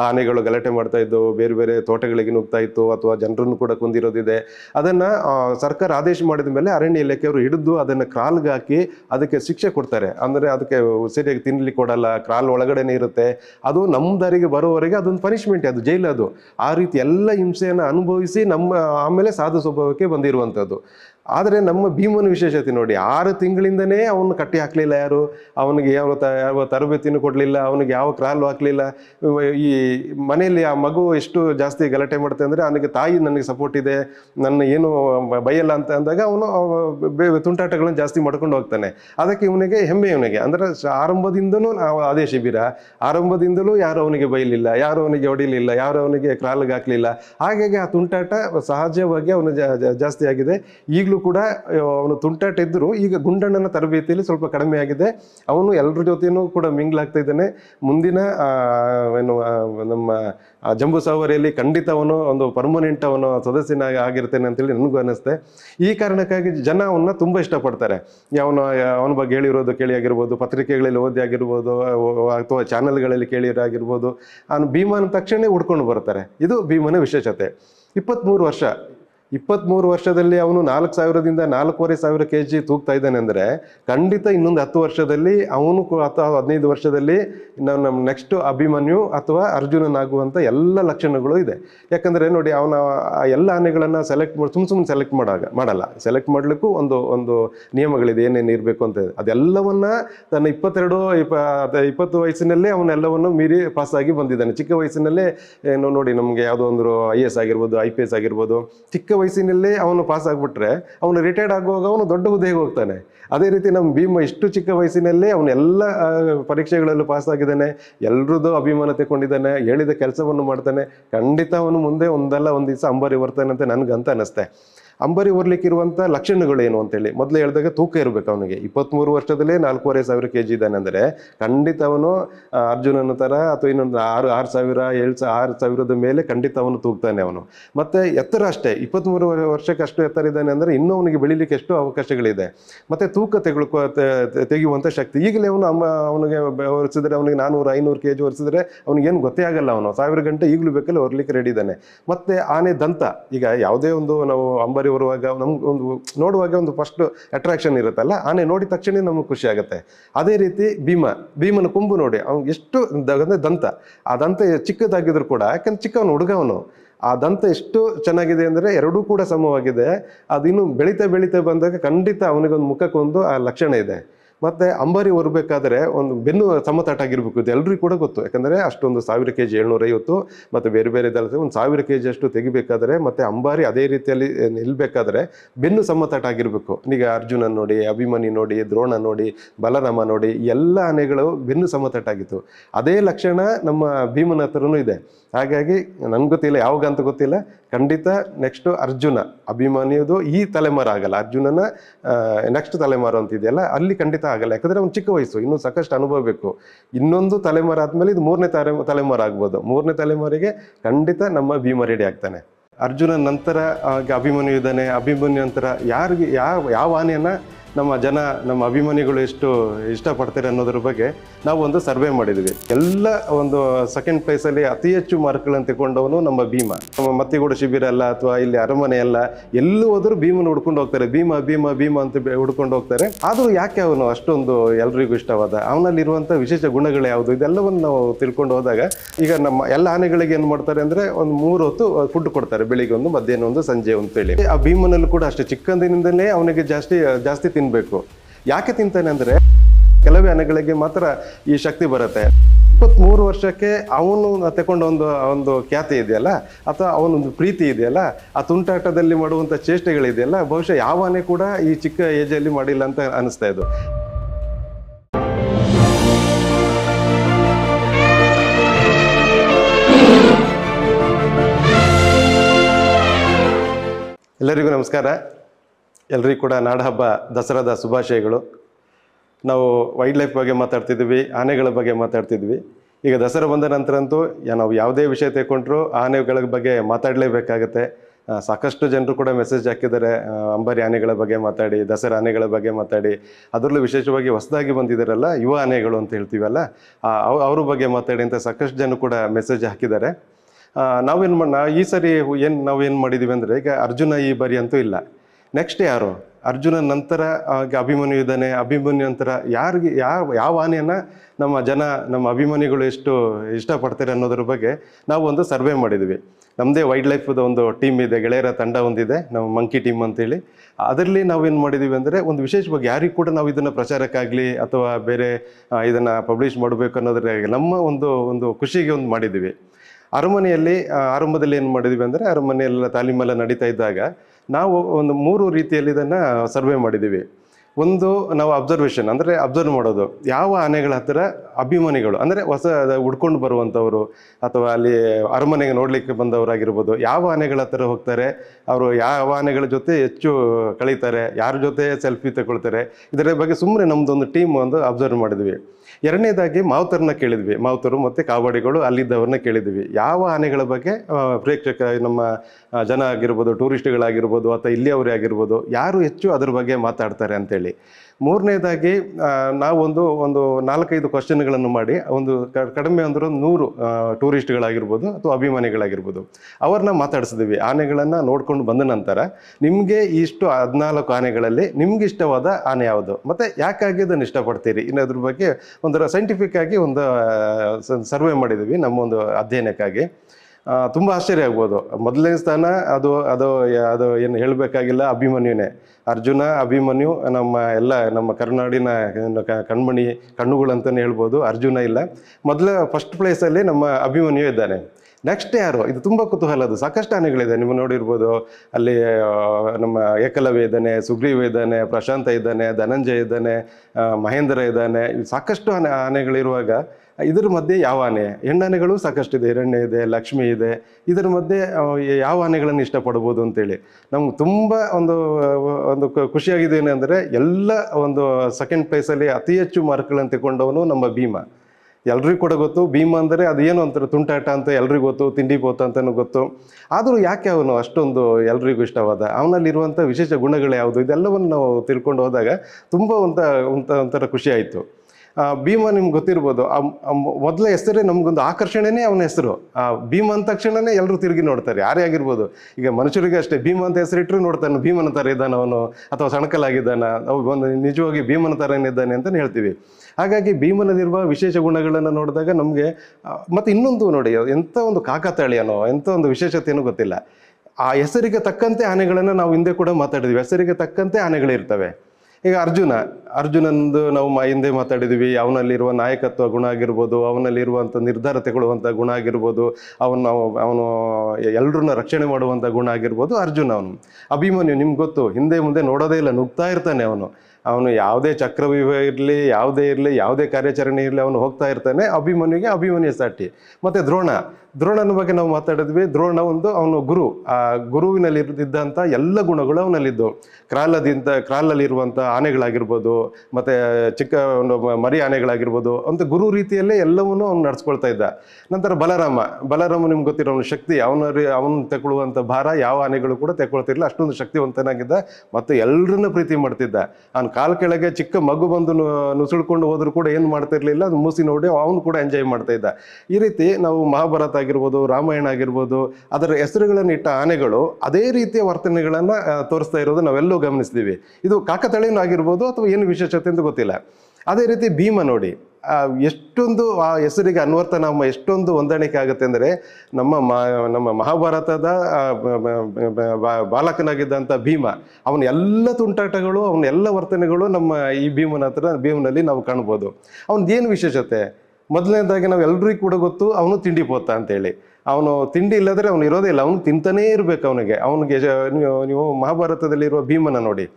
ಆನೆಗಳು ಗಲಾಟೆ ಮಾಡ್ತಾ ಇದ್ದು ಬೇರೆ ಬೇರೆ ತೋಟಗಳಿಗೆ ನುಗ್ತಾ ಇತ್ತು, ಅಥವಾ ಜನರನ್ನು ಕೂಡ ಕುಂದಿರೋದಿದೆ. ಅದನ್ನು ಸರ್ಕಾರ ಆದೇಶ ಮಾಡಿದ ಮೇಲೆ ಅರಣ್ಯ ಇಲಾಖೆಯವರು ಹಿಡಿದು ಅದನ್ನು ಕ್ರಾಲ್ಗೆ ಹಾಕಿ ಅದಕ್ಕೆ ಶಿಕ್ಷೆ ಕೊಡ್ತಾರೆ. ಅಂದರೆ ಅದಕ್ಕೆ ಸರಿಯಾಗಿ ತಿನ್ನಲಿ ಕೊಡಲ್ಲ, ಕ್ರಾಲ್ ಒಳಗಡೆನೇ ಇರುತ್ತೆ. ಅದು ನಮ್ಮ ದಾರಿಗೆ ಬರೋವರೆಗೆ ಅದೊಂದು ಪನಿಷ್ಮೆಂಟ್ ಅದು ಜೈಲು ಅದು ಆ ರೀತಿ ಎಲ್ಲ ಹಿಂಸೆಯನ್ನು ಅನುಭವಿಸಿ ನಮ್ಮ, ಆಮೇಲೆ ಸಾಧು ಸ್ವಭಾವಕ್ಕೆ ಬಂದಿರುವಂಥದ್ದು ಆದರೆ ನಮ್ಮ ಭೀಮನ ವಿಶೇಷತೆ ನೋಡಿ, ಆರು ತಿಂಗಳಿಂದನೇ ಅವನು ಕಟ್ಟಿ ಹಾಕಲಿಲ್ಲ ಯಾರು? ಅವನಿಗೆ ಯಾವ ತ, ಯಾವ ತರಬೇತಿನೂ ಕೊಡಲಿಲ್ಲ, ಅವನಿಗೆ ಯಾವ ಕ್ರಾಲು ಹಾಕಲಿಲ್ಲ. ಈ ಮನೆಯಲ್ಲಿ ಆ ಮಗು ಎಷ್ಟು ಜಾಸ್ತಿ ಗಲಾಟೆ ಮಾಡುತ್ತೆ ಅಂದರೆ, ಅವನಿಗೆ ತಾಯಿ ನನಗೆ ಸಪೋರ್ಟ್ ಇದೆ, ನನ್ನ ಏನು ಬೈಯಲ್ಲ ಅಂತ ಅಂದಾಗ ಅವನು ತುಂಟಾಟಗಳನ್ನು ಜಾಸ್ತಿ ಮಾಡ್ಕೊಂಡು ಹೋಗ್ತಾನೆ. ಅದಕ್ಕೆ ಇವನಿಗೆ ಹೆಮ್ಮೆ ಇವನಿಗೆ. ಅಂದರೆ ಆರಂಭದಿಂದನೂ ನಾವು ಅದೇ ಶಿಬಿರ. ಆರಂಭದಿಂದಲೂ ಯಾರು ಅವನಿಗೆ ಬೈಲಿಲ್ಲ, ಯಾರು ಅವನಿಗೆ ಹೊಡಿಲಿಲ್ಲ, ಯಾರು ಅವನಿಗೆ ಕ್ರಾಲಿಗೆ ಹಾಕಲಿಲ್ಲ. ಹಾಗಾಗಿ ಆ ತುಂಟಾಟ ಸಹಜವಾಗಿ ಅವನು ಜಾಸ್ತಿ ಆಗಿದೆ. ಈಗಲೂ ಕೂಡ ಅವನು ತುಂಟಾಟ ಇದ್ದರೂ ಈಗ ಗುಂಡಣ್ಣನ ತರಬೇತಿಯಲ್ಲಿ ಸ್ವಲ್ಪ ಕಡಿಮೆ ಆಗಿದೆ. ಅವನು ಎಲ್ಲರ ಜೊತೆಯೂ ಕೂಡ ಮಿಂಗ್ಲಾಗ್ತಾ ಇದ್ದಾನೆ. ಮುಂದಿನ ಏನು ನಮ್ಮ ಜಂಬೂ ಸವಾರಿಯಲ್ಲಿ ಖಂಡಿತ ಅವನು ಒಂದು ಪರ್ಮನೆಂಟ್ ಅವನು ಸದಸ್ಯನ ಆಗಿರ್ತೇನೆ ಅಂತೇಳಿ ನನಗೂ ಅನ್ನಿಸ್ತೆ. ಈ ಕಾರಣಕ್ಕಾಗಿ ಜನ ಅವನ್ನ ತುಂಬ ಇಷ್ಟಪಡ್ತಾರೆ. ಅವನು ಅವನ ಬಗ್ಗೆ ಹೇಳಿರೋದು ಕೇಳಿ ಆಗಿರ್ಬೋದು, ಪತ್ರಿಕೆಗಳಲ್ಲಿ ಓದಿ ಆಗಿರ್ಬೋದು ಅಥವಾ ಚಾನಲ್ಗಳಲ್ಲಿ ಕೇಳಿರಾಗಿರ್ಬೋದು ಅವನು ಭೀಮಾನ ತಕ್ಷಣ ಹುಡ್ಕೊಂಡು ಬರ್ತಾರೆ ಇದು ಭೀಮನ ವಿಶೇಷತೆ. ಇಪ್ಪತ್ತ್ಮೂರು ವರ್ಷ ಇಪ್ಪತ್ತ್ಮೂರು ವರ್ಷದಲ್ಲಿ ಅವನು ನಾಲ್ಕು ಸಾವಿರದಿಂದ ನಾಲ್ಕೂವರೆ ಸಾವಿರ ಕೆ ಜಿ ತೂಗ್ತಾ ಇದ್ದಾನೆ ಅಂದರೆ ಖಂಡಿತ ಇನ್ನೊಂದು ಹತ್ತು ವರ್ಷದಲ್ಲಿ ಅವನು ಅಥವಾ ಹದಿನೈದು ವರ್ಷದಲ್ಲಿ ನಾವು ನಮ್ಮ ನೆಕ್ಸ್ಟ್ ಅಭಿಮನ್ಯು ಅಥವಾ ಅರ್ಜುನನಾಗುವಂಥ ಎಲ್ಲ ಲಕ್ಷಣಗಳು ಇದೆ. ಯಾಕಂದರೆ ನೋಡಿ ಅವನ ಆ ಎಲ್ಲ ಆನೆಗಳನ್ನು ಸೆಲೆಕ್ಟ್ ಮಾಡಿ ಸುಮ್ಮ ಸುಮ್ಮನೆ ಸೆಲೆಕ್ಟ್ ಮಾಡಾಗ ಮಾಡಲ್ಲ. ಸೆಲೆಕ್ಟ್ ಮಾಡಲಿಕ್ಕೂ ಒಂದು ಒಂದು ನಿಯಮಗಳಿದೆ. ಏನೇನು ಇರಬೇಕು ಅಂತ ಇದೆ. ಅದೆಲ್ಲವನ್ನ ತನ್ನ ಇಪ್ಪತ್ತೆರಡು, ಇಪ್ಪ ಇಪ್ಪತ್ತು ವಯಸ್ಸಿನಲ್ಲೇ ಅವನ್ನೆಲ್ಲವನ್ನು ಮೀರಿ ಪಾಸ್ ಆಗಿ ಬಂದಿದ್ದಾನೆ. ಚಿಕ್ಕ ವಯಸ್ಸಿನಲ್ಲೇ ನೋಡಿ ನಮಗೆ ಯಾವುದೋ ಒಂದು ಐ ಎಸ್ ಆಗಿರ್ಬೋದು ಐ ಪಿ ಎಸ್ ಆಗಿರ್ಬೋದು, ಚಿಕ್ಕ ವಯಸ್ಸಿನಲ್ಲೇ ಅವನು ಪಾಸ್ ಆಗಿಬಿಟ್ರೆ, ಅವನು ರಿಟೈರ್ಡ್ ಆಗುವಾಗ ಅವನು ದೊಡ್ಡ ಹುದ್ದೆಗೆ ಹೋಗ್ತಾನೆ? ಅದೇ ರೀತಿ ನಮ್ಮ ಭೀಮ ಇಷ್ಟು ಚಿಕ್ಕ ವಯಸ್ಸಿನಲ್ಲೇ ಅವನೆಲ್ಲ ಪರೀಕ್ಷೆಗಳಲ್ಲೂ ಪಾಸ್ ಆಗಿದ್ದಾನೆ, ಎಲ್ರದ್ದು ಅಭಿಮಾನ ತಗೊಂಡಿದ್ದಾನೆ, ಹೇಳಿದ ಕೆಲಸವನ್ನು ಮಾಡ್ತಾನೆ, ಖಂಡಿತ ಅವನು ಮುಂದೆ ಒಂದಲ್ಲ, ಒಂದು ದಿವಸ ಅಂಬಾರಿ ಬರ್ತಾನೆ ಅಂತ ನನಗಂತ ಅನ್ನಿಸ್ತೆ ಅಂಬಾರಿ ಹೊರ್ಲಿಕ್ಕಿರುವಂಥ ಲಕ್ಷಣಗಳು ಏನು ಅಂತೇಳಿ? ಮೊದಲು ಹೇಳಿದಾಗ ತೂಕ ಇರಬೇಕು ಅವನಿಗೆ. ಇಪ್ಪತ್ತ್ಮೂರು ವರ್ಷದಲ್ಲೇ ನಾಲ್ಕೂವರೆ ಸಾವಿರ ಕೆ ಜಿ ಇದ್ದಾನೆ ಅಂದರೆ ಖಂಡಿತ ಅವನು ಅರ್ಜುನನ ಥರ ಅಥವಾ ಇನ್ನೊಂದು ಆರು ಆರು ಸಾವಿರ, ಏಳು ಸಾ, ಆರು ಸಾವಿರದ ಮೇಲೆ ಖಂಡಿತ ಅವನು ತೂಗ್ತಾನೆ ಅವನು. ಮತ್ತು ಎತ್ತರ ಅಷ್ಟೇ ಇಪ್ಪತ್ತ್ಮೂರು ವರ್ಷಕ್ಕೆ ಅಷ್ಟು ಎತ್ತರ ಇದ್ದಾನೆ ಅಂದರೆ ಇನ್ನೂ ಅವನಿಗೆ ಬೆಳಿಲಿಕ್ಕೆ ಎಷ್ಟು ಅವಕಾಶಗಳಿದೆ. ಮತ್ತು ತೂಕ ತೆಗೆದುಕೋ ತೆಗೆಯುವಂಥ ಶಕ್ತಿ. ಈಗಲೇ ಅವನು ಅಮ್ಮ ಅವನಿಗೆ ಹೊರಿಸಿದ್ರೆ ಅವನಿಗೆ ನಾನ್ನೂರು ಐನೂರು ಕೆ ಜಿ ಹೊರಿಸಿದ್ರೆ ಅವನಿಗೇನು ಗೊತ್ತೇ ಆಗಲ್ಲ ಅವನು. ಸಾವಿರ ಗಂಟೆ ಈಗಲೂ ಬೇಕಲ್ಲಿ ಹೊರಲಿಕ್ಕೆ ರೆಡಿ ಇದ್ದಾನೆ. ಮತ್ತು ಆನೆ ದಂತ, ಈಗ ಯಾವುದೇ ಒಂದು ನಾವು ಅಂಬಾರಿ ಹೊರುವಾಗ ನಮ್ಗೆ ಒಂದು ನೋಡುವಾಗ ಒಂದು ಫಸ್ಟ್ ಅಟ್ರಾಕ್ಷನ್ ಇರುತ್ತಲ್ಲ, ಆನೆ ನೋಡಿದ ತಕ್ಷಣ ನಮಗೆ ಖುಷಿ ಆಗುತ್ತೆ. ಅದೇ ರೀತಿ ಭೀಮ, ಭೀಮನ ಕೊಂಬು ನೋಡಿ, ಅವ್ನು ಎಷ್ಟು ಅಂದರೆ ದಂತ. ಆ ದಂತ ಚಿಕ್ಕದಾಗಿದ್ರು ಕೂಡ, ಯಾಕಂದ್ರೆ ಚಿಕ್ಕವನು ಹುಡುಗ ಅವನು ಆ ದಂತ ಎಷ್ಟು ಚೆನ್ನಾಗಿದೆ ಅಂದರೆ ಎರಡೂ ಕೂಡ ಸಮವಾಗಿದೆ. ಅದಿನ್ನು ಬೆಳೀತಾ ಬೆಳೀತಾ ಬಂದಾಗ ಖಂಡಿತ ಅವನಿಗೊಂದು ಮುಖಕ್ಕೊಂದು ಆ ಲಕ್ಷಣ ಇದೆ. ಮತ್ತೆ ಅಂಬಾರಿ ಹೊರಬೇಕಾದ್ರೆ ಒಂದು ಬೆನ್ನು ಸಮತಟ್ಟಾಗಿರ್ಬೇಕು. ಇದು ಎಲ್ರಿಗೂ ಕೂಡ ಗೊತ್ತು. ಯಾಕಂದರೆ ಅಷ್ಟೊಂದು ಸಾವಿರ ಕೆ ಜಿ ಏಳ್ನೂರೈವತ್ತು ಮತ್ತು ಬೇರೆ ಬೇರೆ ದಳ ಒಂದು ಸಾವಿರ ಕೆ ಜಿ ಅಷ್ಟು ತೆಗಿಬೇಕಾದ್ರೆ ಮತ್ತೆ ಅಂಬಾರಿ ಅದೇ ರೀತಿಯಲ್ಲಿ ನಿಲ್ಲಬೇಕಾದ್ರೆ ಬೆನ್ನು ಸಮತಟ್ಟಾಗಿರ್ಬೇಕು. ಈಗ ಅರ್ಜುನ ನೋಡಿ ಅಭಿಮನಿ ನೋಡಿ, ದ್ರೋಣ ನೋಡಿ, ಬಲರಾಮ ನೋಡಿ, ಎಲ್ಲ ಆನೆಗಳು ಬೆನ್ನು ಸಮತಟ್ಟಾಗಿತ್ತು. ಅದೇ ಲಕ್ಷಣ ನಮ್ಮ ಭೀಮನ ಹತ್ರನೂ ಇದೆ. ಹಾಗಾಗಿ ನನ್ಗೆ ಗೊತ್ತಿಲ್ಲ, ಯಾವಾಗ ಅಂತ ಗೊತ್ತಿಲ್ಲ. ಖಂಡಿತ ನೆಕ್ಸ್ಟ್ ಅರ್ಜುನ, ಅಭಿಮಾನಿಯದು ಈ ತಲೆಮಾರು ಆಗಲ್ಲ. ಅರ್ಜುನನ ನೆಕ್ಸ್ಟ್ ತಲೆಮಾರು ಅಂತ ಇದೆಯಲ್ಲ, ಅಲ್ಲಿ ಖಂಡಿತ ಆಗಲ್ಲ. ಯಾಕಂದರೆ ಅವ್ನು ಚಿಕ್ಕ ವಯಸ್ಸು, ಇನ್ನೂ ಸಾಕಷ್ಟು ಅನುಭವ ಬೇಕು. ಇನ್ನೊಂದು ತಲೆಮಾರು ಆದಮೇಲೆ ಇದು ಮೂರನೇ ತಲೆ ತಲೆಮಾರು ಆಗ್ಬೋದು. ಮೂರನೇ ತಲೆಮಾರಿಗೆ ಖಂಡಿತ ನಮ್ಮ ಭೀಮ ರೆಡಿ ಆಗ್ತಾನೆ. ಅರ್ಜುನ ನಂತರ ಅಭಿಮನ್ಯು ಇದ್ದಾನೆ. ಅಭಿಮನ್ಯು ನಂತರ ಯಾರಿಗೆ, ಯಾವ ಯಾವ ಆನೆಯನ್ನ ನಮ್ಮ ಜನ, ನಮ್ಮ ಅಭಿಮಾನಿಗಳು ಎಷ್ಟು ಇಷ್ಟಪಡ್ತಾರೆ ಅನ್ನೋದ್ರ ಬಗ್ಗೆ ನಾವು ಒಂದು ಸರ್ವೆ ಮಾಡಿದ್ವಿ. ಎಲ್ಲ ಒಂದು ಸೆಕೆಂಡ್ ಪ್ಲೇಸಲ್ಲಿ ಅತಿ ಹೆಚ್ಚು ಮಾರ್ಕ್ಗಳನ್ನು ತಗೊಂಡವನು ನಮ್ಮ ಭೀಮ. ನಮ್ಮ ಮತ್ತಿಗೂಡು ಶಿಬಿರ ಅಲ್ಲ ಅಥವಾ ಇಲ್ಲಿ ಅರಮನೆ ಅಲ್ಲ, ಎಲ್ಲೂ ಹೋದ್ರೂ ಭೀಮನ ಹುಡ್ಕೊಂಡು ಹೋಗ್ತಾರೆ. ಭೀಮ ಭೀಮ ಭೀಮ ಅಂತ ಹುಡ್ಕೊಂಡು ಹೋಗ್ತಾರೆ. ಆದರೂ ಯಾಕೆ ಅವನು ಅಷ್ಟೊಂದು ಎಲ್ರಿಗೂ ಇಷ್ಟವಾದ? ಅವನಲ್ಲಿರುವಂಥ ವಿಶೇಷ ಗುಣಗಳು ಯಾವುದು? ಇದೆಲ್ಲವನ್ನು ನಾವು ತಿಳ್ಕೊಂಡು ಹೋದಾಗ ಈಗ ನಮ್ಮ ಎಲ್ಲ ಆನೆಗಳಿಗೆ ಏನು ಮಾಡ್ತಾರೆ ಅಂದರೆ ಒಂದು ಮೂರು ಹೊತ್ತು ಫುಡ್ ಕೊಡ್ತಾರೆ. ಬೆಳಿಗ್ಗೆ ಒಂದು, ಮಧ್ಯಾಹ್ನ ಒಂದು, ಸಂಜೆ ಅಂತೇಳಿ ಆ ಭೀಮನಲ್ಲೂ ಕೂಡ ಅಷ್ಟೇ. ಚಿಕ್ಕಂದಿನಿಂದಲೇ ಅವನಿಗೆ ಜಾಸ್ತಿ ಜಾಸ್ತಿ ತಿನ್ನಬೇಕು ಯಾಕೆ ತಿಂತಾನೆ ಅಂದರೆ ಕೆಲವೇ ಹಣಗಳಿಗೆ ಮಾತ್ರ ಈ ಶಕ್ತಿ ಬರುತ್ತೆ. ಇಪ್ಪತ್ತ್ಮೂರು ವರ್ಷಕ್ಕೆ ಅವನು ತಗೊಂಡ ಒಂದು ಒಂದು ಖ್ಯಾತಿ ಇದೆಯಲ್ಲ, ಅಥವಾ ಅವನೊಂದು ಪ್ರೀತಿ ಇದೆಯಲ್ಲ, ಆ ತುಂಟಾಟದಲ್ಲಿ ಮಾಡುವಂಥ ಚೇಷ್ಟೆಗಳಿದೆಯಲ್ಲ, ಬಹುಶಃ ಯಾವ ಆನೆ ಕೂಡ ಈ ಚಿಕ್ಕ ಏಜಲ್ಲಿ ಮಾಡಿಲ್ಲ ಅಂತ ಅನಿಸ್ತಾ ಇದು. ಎಲ್ಲರಿಗೂ ನಮಸ್ಕಾರ. ಎಲ್ರಿಗೂ ಕೂಡ ನಾಡಹಬ್ಬ ದಸರಾದ ಶುಭಾಶಯಗಳು. ನಾವು ವೈಲ್ಡ್ ಲೈಫ್ ಬಗ್ಗೆ ಮಾತಾಡ್ತಿದ್ವಿ, ಆನೆಗಳ ಬಗ್ಗೆ ಮಾತಾಡ್ತಿದ್ವಿ. ಈಗ ದಸರಾ ಬಂದ ನಂತರ ಅಂತೂ ನಾವು ಯಾವುದೇ ವಿಷಯ ತಗೊಂಡ್ರು ಆನೆಗಳ ಬಗ್ಗೆ ಮಾತಾಡಲೇಬೇಕಾಗತ್ತೆ. ಸಾಕಷ್ಟು ಜನರು ಕೂಡ ಮೆಸೇಜ್ ಹಾಕಿದ್ದಾರೆ ಅಂಬಾರಿ ಆನೆಗಳ ಬಗ್ಗೆ ಮಾತಾಡಿ, ದಸರಾ ಆನೆಗಳ ಬಗ್ಗೆ ಮಾತಾಡಿ. ಅದರಲ್ಲೂ ವಿಶೇಷವಾಗಿ ಹೊಸದಾಗಿ ಬಂದಿದ್ದಾರಲ್ಲ ಯುವ ಆನೆಗಳು ಅಂತ ಹೇಳ್ತೀವಲ್ಲ ಅವ್ರ ಬಗ್ಗೆ ಮಾತಾಡಿ ಅಂತ ಸಾಕಷ್ಟು ಜನ ಕೂಡ ಮೆಸೇಜ್ ಹಾಕಿದ್ದಾರೆ. ನಾವೇನು ನಾವೇನ್ ಮಾಡ ಈ ಸರಿ ಏನು ನಾವು ಏನು ಮಾಡಿದ್ದೀವಿ ಅಂದರೆ ಈಗ ಅರ್ಜುನ ಈ ಬಾರಿ ಅಂತೂ ಇಲ್ಲ. ನೆಕ್ಸ್ಟ್ ಯಾರು? ಅರ್ಜುನ ನಂತರ ಅಭಿಮನ್ಯು ಇದ್ದಾನೆ. ಅಭಿಮನ್ಯು ನಂತರ ಯಾರಿಗೆ, ಯಾವ ಯಾವ ಆನೆಯನ್ನು ನಮ್ಮ ಜನ, ನಮ್ಮ ಅಭಿಮಾನಿಗಳು ಎಷ್ಟು ಇಷ್ಟಪಡ್ತಾರೆ ಅನ್ನೋದ್ರ ಬಗ್ಗೆ ನಾವು ಒಂದು ಸರ್ವೆ ಮಾಡಿದ್ವಿ. ನಮ್ಮದೇ ವೈಲ್ಡ್ ಲೈಫ್ದು ಒಂದು ಟೀಮ್ ಇದೆ, ಗೆಳೆಯರ ತಂಡ ಒಂದಿದೆ, ನಮ್ಮ ಮಂಕಿ ಟೀಮ್ ಅಂತೇಳಿ. ಅದರಲ್ಲಿ ನಾವೇನು ಮಾಡಿದ್ದೀವಿ ಅಂದರೆ ಒಂದು ವಿಶೇಷವಾಗಿ ಯಾರಿಗೂ ಕೂಡ ನಾವು ಇದನ್ನು ಪ್ರಚಾರಕ್ಕಾಗಲಿ ಅಥವಾ ಬೇರೆ ಇದನ್ನು ಪಬ್ಲಿಷ್ ಮಾಡಬೇಕು ಅನ್ನೋದ್ರ ನಮ್ಮ ಒಂದು ಒಂದು ಖುಷಿಗೆ ಒಂದು ಮಾಡಿದ್ದೀವಿ ಅರಮನೆಯಲ್ಲಿ ಆರಂಭದಲ್ಲಿ ಏನು ಮಾಡಿದ್ವಿ ಅಂದರೆ ಅರಮನೆಯೆಲ್ಲ ತಾಲೀಮೆಲ್ಲ ನಡೀತಾ ಇದ್ದಾಗ ನಾವು ಒಂದು ಮೂರು ರೀತಿಯಲ್ಲಿ ಇದನ್ನು ಸರ್ವೆ ಮಾಡಿದ್ದೀವಿ. ಒಂದು ನಾವು ಅಬ್ಸರ್ವೇಷನ್ ಅಂದರೆ ಅಬ್ಸರ್ವ್ ಮಾಡೋದು. ಯಾವ ಆನೆಗಳ ಹತ್ತಿರ ಅಭಿಮಾನಿಗಳು, ಅಂದರೆ ಹೊಸ ಉಡ್ಕೊಂಡು ಬರುವಂಥವರು ಅಥವಾ ಅಲ್ಲಿ ಅರಮನೆಗೆ ನೋಡಲಿಕ್ಕೆ ಬಂದವರಾಗಿರ್ಬೋದು, ಯಾವ ಆನೆಗಳ ಹತ್ತಿರ ಹೋಗ್ತಾರೆ, ಅವರು ಯಾವ ಆನೆಗಳ ಜೊತೆ ಹೆಚ್ಚು ಕಳೀತಾರೆ, ಯಾರ ಜೊತೆ ಸೆಲ್ಫಿ ತಗೊಳ್ತಾರೆ, ಇದರ ಬಗ್ಗೆ ಸುಮ್ಮನೆ ನಮ್ಮದೊಂದು ಟೀಮ್ ಒಂದು ಅಬ್ಸರ್ವ್ ಮಾಡಿದ್ವಿ. ಎರಡನೇದಾಗಿ ಮಾವುತರನ್ನ ಕೇಳಿದ್ವಿ. ಮಾವುತರು ಮತ್ತು ಕಾವಾಡಿಗಳು ಅಲ್ಲಿದ್ದವ್ರನ್ನ ಕೇಳಿದ್ವಿ. ಯಾವ ಆನೆಗಳ ಬಗ್ಗೆ ಪ್ರೇಕ್ಷಕ, ನಮ್ಮ ಜನ ಆಗಿರ್ಬೋದು, ಟೂರಿಸ್ಟ್ಗಳಾಗಿರ್ಬೋದು ಅಥವಾ ಇಲ್ಲಿಯವರೇ ಆಗಿರ್ಬೋದು, ಯಾರು ಹೆಚ್ಚು ಅದ್ರ ಬಗ್ಗೆ ಮಾತಾಡ್ತಾರೆ ಅಂತೇಳಿ. ಮೂರನೇದಾಗಿ ನಾವೊಂದು ಒಂದು ನಾಲ್ಕೈದು ಕ್ವಶನ್ಗಳನ್ನು ಮಾಡಿ, ಒಂದು ಕಡಿಮೆ ಅಂದ್ರೆ ನೂರು ಟೂರಿಸ್ಟ್ಗಳಾಗಿರ್ಬೋದು ಅಥವಾ ಅಭಿಮಾನಿಗಳಾಗಿರ್ಬೋದು. ಅವ್ರನ್ನ ಮಾತಾಡಿಸಿದ್ವಿ. ಆನೆಗಳನ್ನು ನೋಡ್ಕೊಂಡು ಬಂದ ನಂತರ ನಿಮಗೆ ಇಷ್ಟು ಹದಿನಾಲ್ಕು ಆನೆಗಳಲ್ಲಿ ನಿಮ್ಗೆ ಇಷ್ಟವಾದ ಆನೆ ಯಾವುದು? ಮತ್ತು ಯಾಕಾಗಿ ಅದನ್ನು ಇಷ್ಟಪಡ್ತೀರಿ? ಇನ್ನು ಅದ್ರ ಬಗ್ಗೆ ಒಂಥರ ಸೈಂಟಿಫಿಕ್ ಆಗಿ ಒಂದು ಸರ್ವೆ ಮಾಡಿದ್ವಿ ನಮ್ಮ ಒಂದು ಅಧ್ಯಯನಕ್ಕಾಗಿ. ತುಂಬ ಆಶ್ಚರ್ಯ ಆಗ್ಬೋದು. ಮೊದಲನೇ ಸ್ಥಾನ, ಅದು ಅದು ಅದು ಏನು ಹೇಳಬೇಕಾಗಿಲ್ಲ, ಅಭಿಮನ್ಯುನೇ. ಅರ್ಜುನ, ಅಭಿಮನ್ಯು, ನಮ್ಮ ಎಲ್ಲ, ನಮ್ಮ ಕರ್ನಾಡಿನ ಕಣ್ಮಣಿ ಕಣ್ಣುಗಳು ಅಂತಲೇ ಹೇಳ್ಬೋದು. ಅರ್ಜುನ ಇಲ್ಲ. ಮೊದಲ ಫಸ್ಟ್ ಪ್ಲೇಸಲ್ಲಿ ನಮ್ಮ ಅಭಿಮನ್ಯು ಇದ್ದಾನೆ. ನೆಕ್ಸ್ಟ್ ಯಾರು? ಇದು ತುಂಬ ಕುತೂಹಲ ಅದು. ಸಾಕಷ್ಟು ಆನೆಗಳಿದೆ. ನೀವು ನೋಡಿರ್ಬೋದು. ಅಲ್ಲಿ ನಮ್ಮ ಏಕಲವ್ಯ ಇದ್ದಾನೆ, ಸುಗ್ರೀವ ಇದ್ದಾನೆ, ಪ್ರಶಾಂತ ಇದ್ದಾನೆ, ಧನಂಜಯ ಇದ್ದಾನೆ ಮಹೇಂದ್ರ ಇದ್ದಾನೆ. ಸಾಕಷ್ಟು ಆನೆ, ಆನೆಗಳಿರುವಾಗ ಇದ್ರ ಮಧ್ಯೆ ಯಾವ ಆನೆ? ಹೆಣ್ಣಾನೆಗಳು ಸಾಕಷ್ಟು ಇದೆ ಹಿರಣ್ಯ ಇದೆ ಲಕ್ಷ್ಮಿ ಇದೆ. ಇದರ ಮಧ್ಯೆ ಯಾವ ಆನೆಗಳನ್ನು ಇಷ್ಟಪಡ್ಬೋದು ಅಂತೇಳಿ. ನಮ್ಗೆ ತುಂಬ ಒಂದು ಒಂದು ಖುಷಿಯಾಗಿದೆ ಏನಂದರೆ ಎಲ್ಲ ಒಂದು ಸೆಕೆಂಡ್ ಪ್ಲೇಸಲ್ಲಿ ಅತಿ ಹೆಚ್ಚು ಮಾರ್ಕ್ಗಳನ್ನು ತಗೊಂಡವನು ನಮ್ಮ ಭೀಮ. ಎಲ್ರಿಗೂ ಕೂಡ ಗೊತ್ತು ಭೀಮ ಅಂದರೆ ಅದು ಏನು ಅಂತಾರೆ? ತುಂಟಾಟ ಅಂತ ಎಲ್ರಿಗೂ ಗೊತ್ತು ತಿಂಡಿ ಪೋತ ಅಂತಲೂ ಗೊತ್ತು. ಆದರೂ ಯಾಕೆ ಅವನು ಅಷ್ಟೊಂದು ಎಲ್ರಿಗೂ ಇಷ್ಟವಾದ? ಅವನಲ್ಲಿರುವಂಥ ವಿಶೇಷ ಗುಣಗಳು ಯಾವುದು? ಇದೆಲ್ಲವನ್ನು ನಾವು ತಿಳ್ಕೊಂಡು ಹೋದಾಗ ತುಂಬ ಒಂಥ ಒಂಥ ಒಂಥರ ಖುಷಿ ಆಯಿತು. ಆ, ಭೀಮ ನಿಮ್ಗೆ ಗೊತ್ತಿರ್ಬೋದು. ಮೊದಲ ಹೆಸರೇ ನಮಗೊಂದು ಆಕರ್ಷಣೆನೇ ಅವನ ಹೆಸರು. ಆ, ಭೀಮ ಅಂದ ತಕ್ಷಣನೇ ಎಲ್ಲರೂ ತಿರುಗಿ ನೋಡ್ತಾರೆ. ಯಾರೇ ಆಗಿರ್ಬೋದು. ಈಗ ಮನುಷ್ಯರಿಗೆ ಅಷ್ಟೇ ಭೀಮ ಅಂತ ಹೆಸರಿಟ್ಟರು ನೋಡ್ತಾನೆ. ಭೀಮನ ಥರ ಇದ್ದಾನೆ ಅವನು, ಅಥವಾ ಸಣಕಲಾಗಿದ್ದಾನ. ಅವು ಒಂದು ನಿಜವಾಗಿ ಭೀಮನ ಥರನೇ ಇದ್ದಾನೆ ಅಂತಲೇ ಹೇಳ್ತೀವಿ. ಹಾಗಾಗಿ ಭೀಮನಲ್ಲಿರುವ ವಿಶೇಷ ಗುಣಗಳನ್ನು ನೋಡಿದಾಗ ನಮಗೆ ಮತ್ತು ಇನ್ನೊಂದು ನೋಡಿ ಎಂಥ ಒಂದು ಕಾಕತಾಳಿಯನೋ ಎಂಥ ಒಂದು ವಿಶೇಷತೆಯೂ ಗೊತ್ತಿಲ್ಲ. ಆ ಹೆಸರಿಗೆ ತಕ್ಕಂತೆ ಆನೆಗಳನ್ನು ನಾವು ಹಿಂದೆ ಕೂಡ ಮಾತಾಡಿದ್ವಿ. ಹೆಸರಿಗೆ ತಕ್ಕಂತೆ ಆನೆಗಳಿರ್ತವೆ. ಈಗ ಅರ್ಜುನ, ಅರ್ಜುನಂದು ನಾವು ಹಿಂದೆ ಮಾತಾಡಿದ್ವಿ, ಅವನಲ್ಲಿರುವ ನಾಯಕತ್ವ ಗುಣ ಆಗಿರ್ಬೋದು, ಅವನಲ್ಲಿರುವಂಥ ನಿರ್ಧಾರ ತಗೊಳ್ಳುವಂಥ ಗುಣ ಆಗಿರ್ಬೋದು, ಅವನು ಅವನು ಎಲ್ಲರನ್ನ ರಕ್ಷಣೆ ಮಾಡುವಂಥ ಗುಣ ಆಗಿರ್ಬೋದು ಅರ್ಜುನ ಅವನು. ಅಭಿಮನ್ಯು ನಿಮ್ಗೆ ಗೊತ್ತು, ಹಿಂದೆ ಮುಂದೆ ನೋಡೋದೇ ಇಲ್ಲ, ನುಗ್ತಾ ಇರ್ತಾನೆ ಅವನು. ಅವನು ಯಾವುದೇ ಚಕ್ರವ್ಯೂಹ ಇರಲಿ, ಯಾವುದೇ ಇರಲಿ, ಯಾವುದೇ ಕಾರ್ಯಾಚರಣೆ ಇರಲಿ, ಅವನು ಹೋಗ್ತಾ ಇರ್ತಾನೆ, ಅಭಿಮನ್ಯುಗೆ ಅಭಿಮನ್ಯು ಸಾಟಿ. ಮತ್ತು ದ್ರೋಣ. ದ್ರೋಣನ ಬಗ್ಗೆ ನಾವು ಮಾತಾಡಿದ್ವಿ. ದ್ರೋಣ ಒಂದು ಅವನು ಗುರು. ಆ ಗುರುವಿನಲ್ಲಿ ಇದ್ದಂಥ ಎಲ್ಲ ಗುಣಗಳು ಅವನಲ್ಲಿದ್ದವು ಕ್ರಾಲದಿಂದ ಕ್ರಾಲಲ್ಲಿರುವಂಥ ಆನೆಗಳಾಗಿರ್ಬೋದು, ಮತ್ತು ಚಿಕ್ಕ ಒಂದು ಮರಿ ಆನೆಗಳಾಗಿರ್ಬೋದು, ಅಂತ ಗುರು ರೀತಿಯಲ್ಲೇ ಎಲ್ಲವನ್ನೂ ಅವ್ನು ನಡೆಸ್ಕೊಳ್ತಾ ಇದ್ದ. ನಂತರ ಬಲರಾಮ. ಬಲರಾಮ ನಿಮ್ಗೆ ಗೊತ್ತಿರೋ ಅವನ ಶಕ್ತಿ, ಅವನ ಅವನು ತಗೊಳ್ಳುವಂಥ ಭಾರ ಯಾವ ಆನೆಗಳು ಕೂಡ ತಗೊಳ್ತಿರ್ಲಿಲ್ಲ ಅಷ್ಟೊಂದು ಶಕ್ತಿವಂತನಾಗಿದ್ದ, ಮತ್ತು ಎಲ್ಲರನ್ನ ಪ್ರೀತಿ ಮಾಡ್ತಿದ್ದ. ಕಾಲ್ ಕೆಳಗೆ ಚಿಕ್ಕ ಮಗು ಬಂದು ನುಸುಳ್ಕೊಂಡು ಹೋದ್ರು ಕೂಡ ಏನು ಮಾಡ್ತಿರ್ಲಿಲ್ಲ, ಅದು ಮೂಸಿ ನೋಡಿ ಅವನು ಕೂಡ ಎಂಜಾಯ್ ಮಾಡ್ತಾ ಇದ್ದ. ಈ ರೀತಿ ನಾವು ಮಹಾಭಾರತ ಆಗಿರ್ಬೋದು, ರಾಮಾಯಣ ಆಗಿರ್ಬೋದು, ಅದರ ಹೆಸರುಗಳನ್ನು ಇಟ್ಟ ಆನೆಗಳು ಅದೇ ರೀತಿಯ ವರ್ತನೆಗಳನ್ನು ತೋರಿಸ್ತಾ ಇರೋದು ನಾವೆಲ್ಲೂ ಗಮನಿಸ್ತೀವಿ ಇದು ಕಾಕತಳಿನೂ ಆಗಿರ್ಬೋದು ಅಥವಾ ಏನು ವಿಶೇಷತೆ ಅಂತ ಗೊತ್ತಿಲ್ಲ. ಅದೇ ರೀತಿ ಭೀಮ ನೋಡಿ. ಎಷ್ಟೊಂದು, ಆ, ಹೆಸರಿಗೆ ಅನ್ವರ್ಥ ನಮ್ಮ ಎಷ್ಟೊಂದು ಹೊಂದಾಣಿಕೆ ಆಗುತ್ತೆ ಅಂದರೆ ನಮ್ಮ ನಮ್ಮ ಮಹಾಭಾರತದ ಬಾಲಕನಾಗಿದ್ದಂಥ ಭೀಮ, ಅವನ ಎಲ್ಲ ತುಂಟಾಟಗಳು, ಅವನ ಎಲ್ಲ ವರ್ತನೆಗಳು ನಮ್ಮ ಈ ಭೀಮನ ಹತ್ರ, ಭೀಮನಲ್ಲಿ ನಾವು ಕಾಣ್ಬೋದು. ಅವನದೇನು ವಿಶೇಷತೆ? ಮೊದಲನೇದಾಗಿ ನಾವು ಎಲ್ರಿಗೂ ಕೂಡ ಗೊತ್ತು, ಅವನು ತಿಂಡಿ ಪೋತ ಅಂತೇಳಿ. ಅವನು ತಿಂಡಿ ಇಲ್ಲದ್ರೆ ಅವನು ಇರೋದೇ ಇಲ್ಲ, ಅವನು ತಿಂತಾನೇ ಇರಬೇಕು ಅವನಿಗೆ. ಅವನಿಗೆ ನೀವು ಮಹಾಭಾರತದಲ್ಲಿರುವ ಭೀಮನ ನೋಡಿ.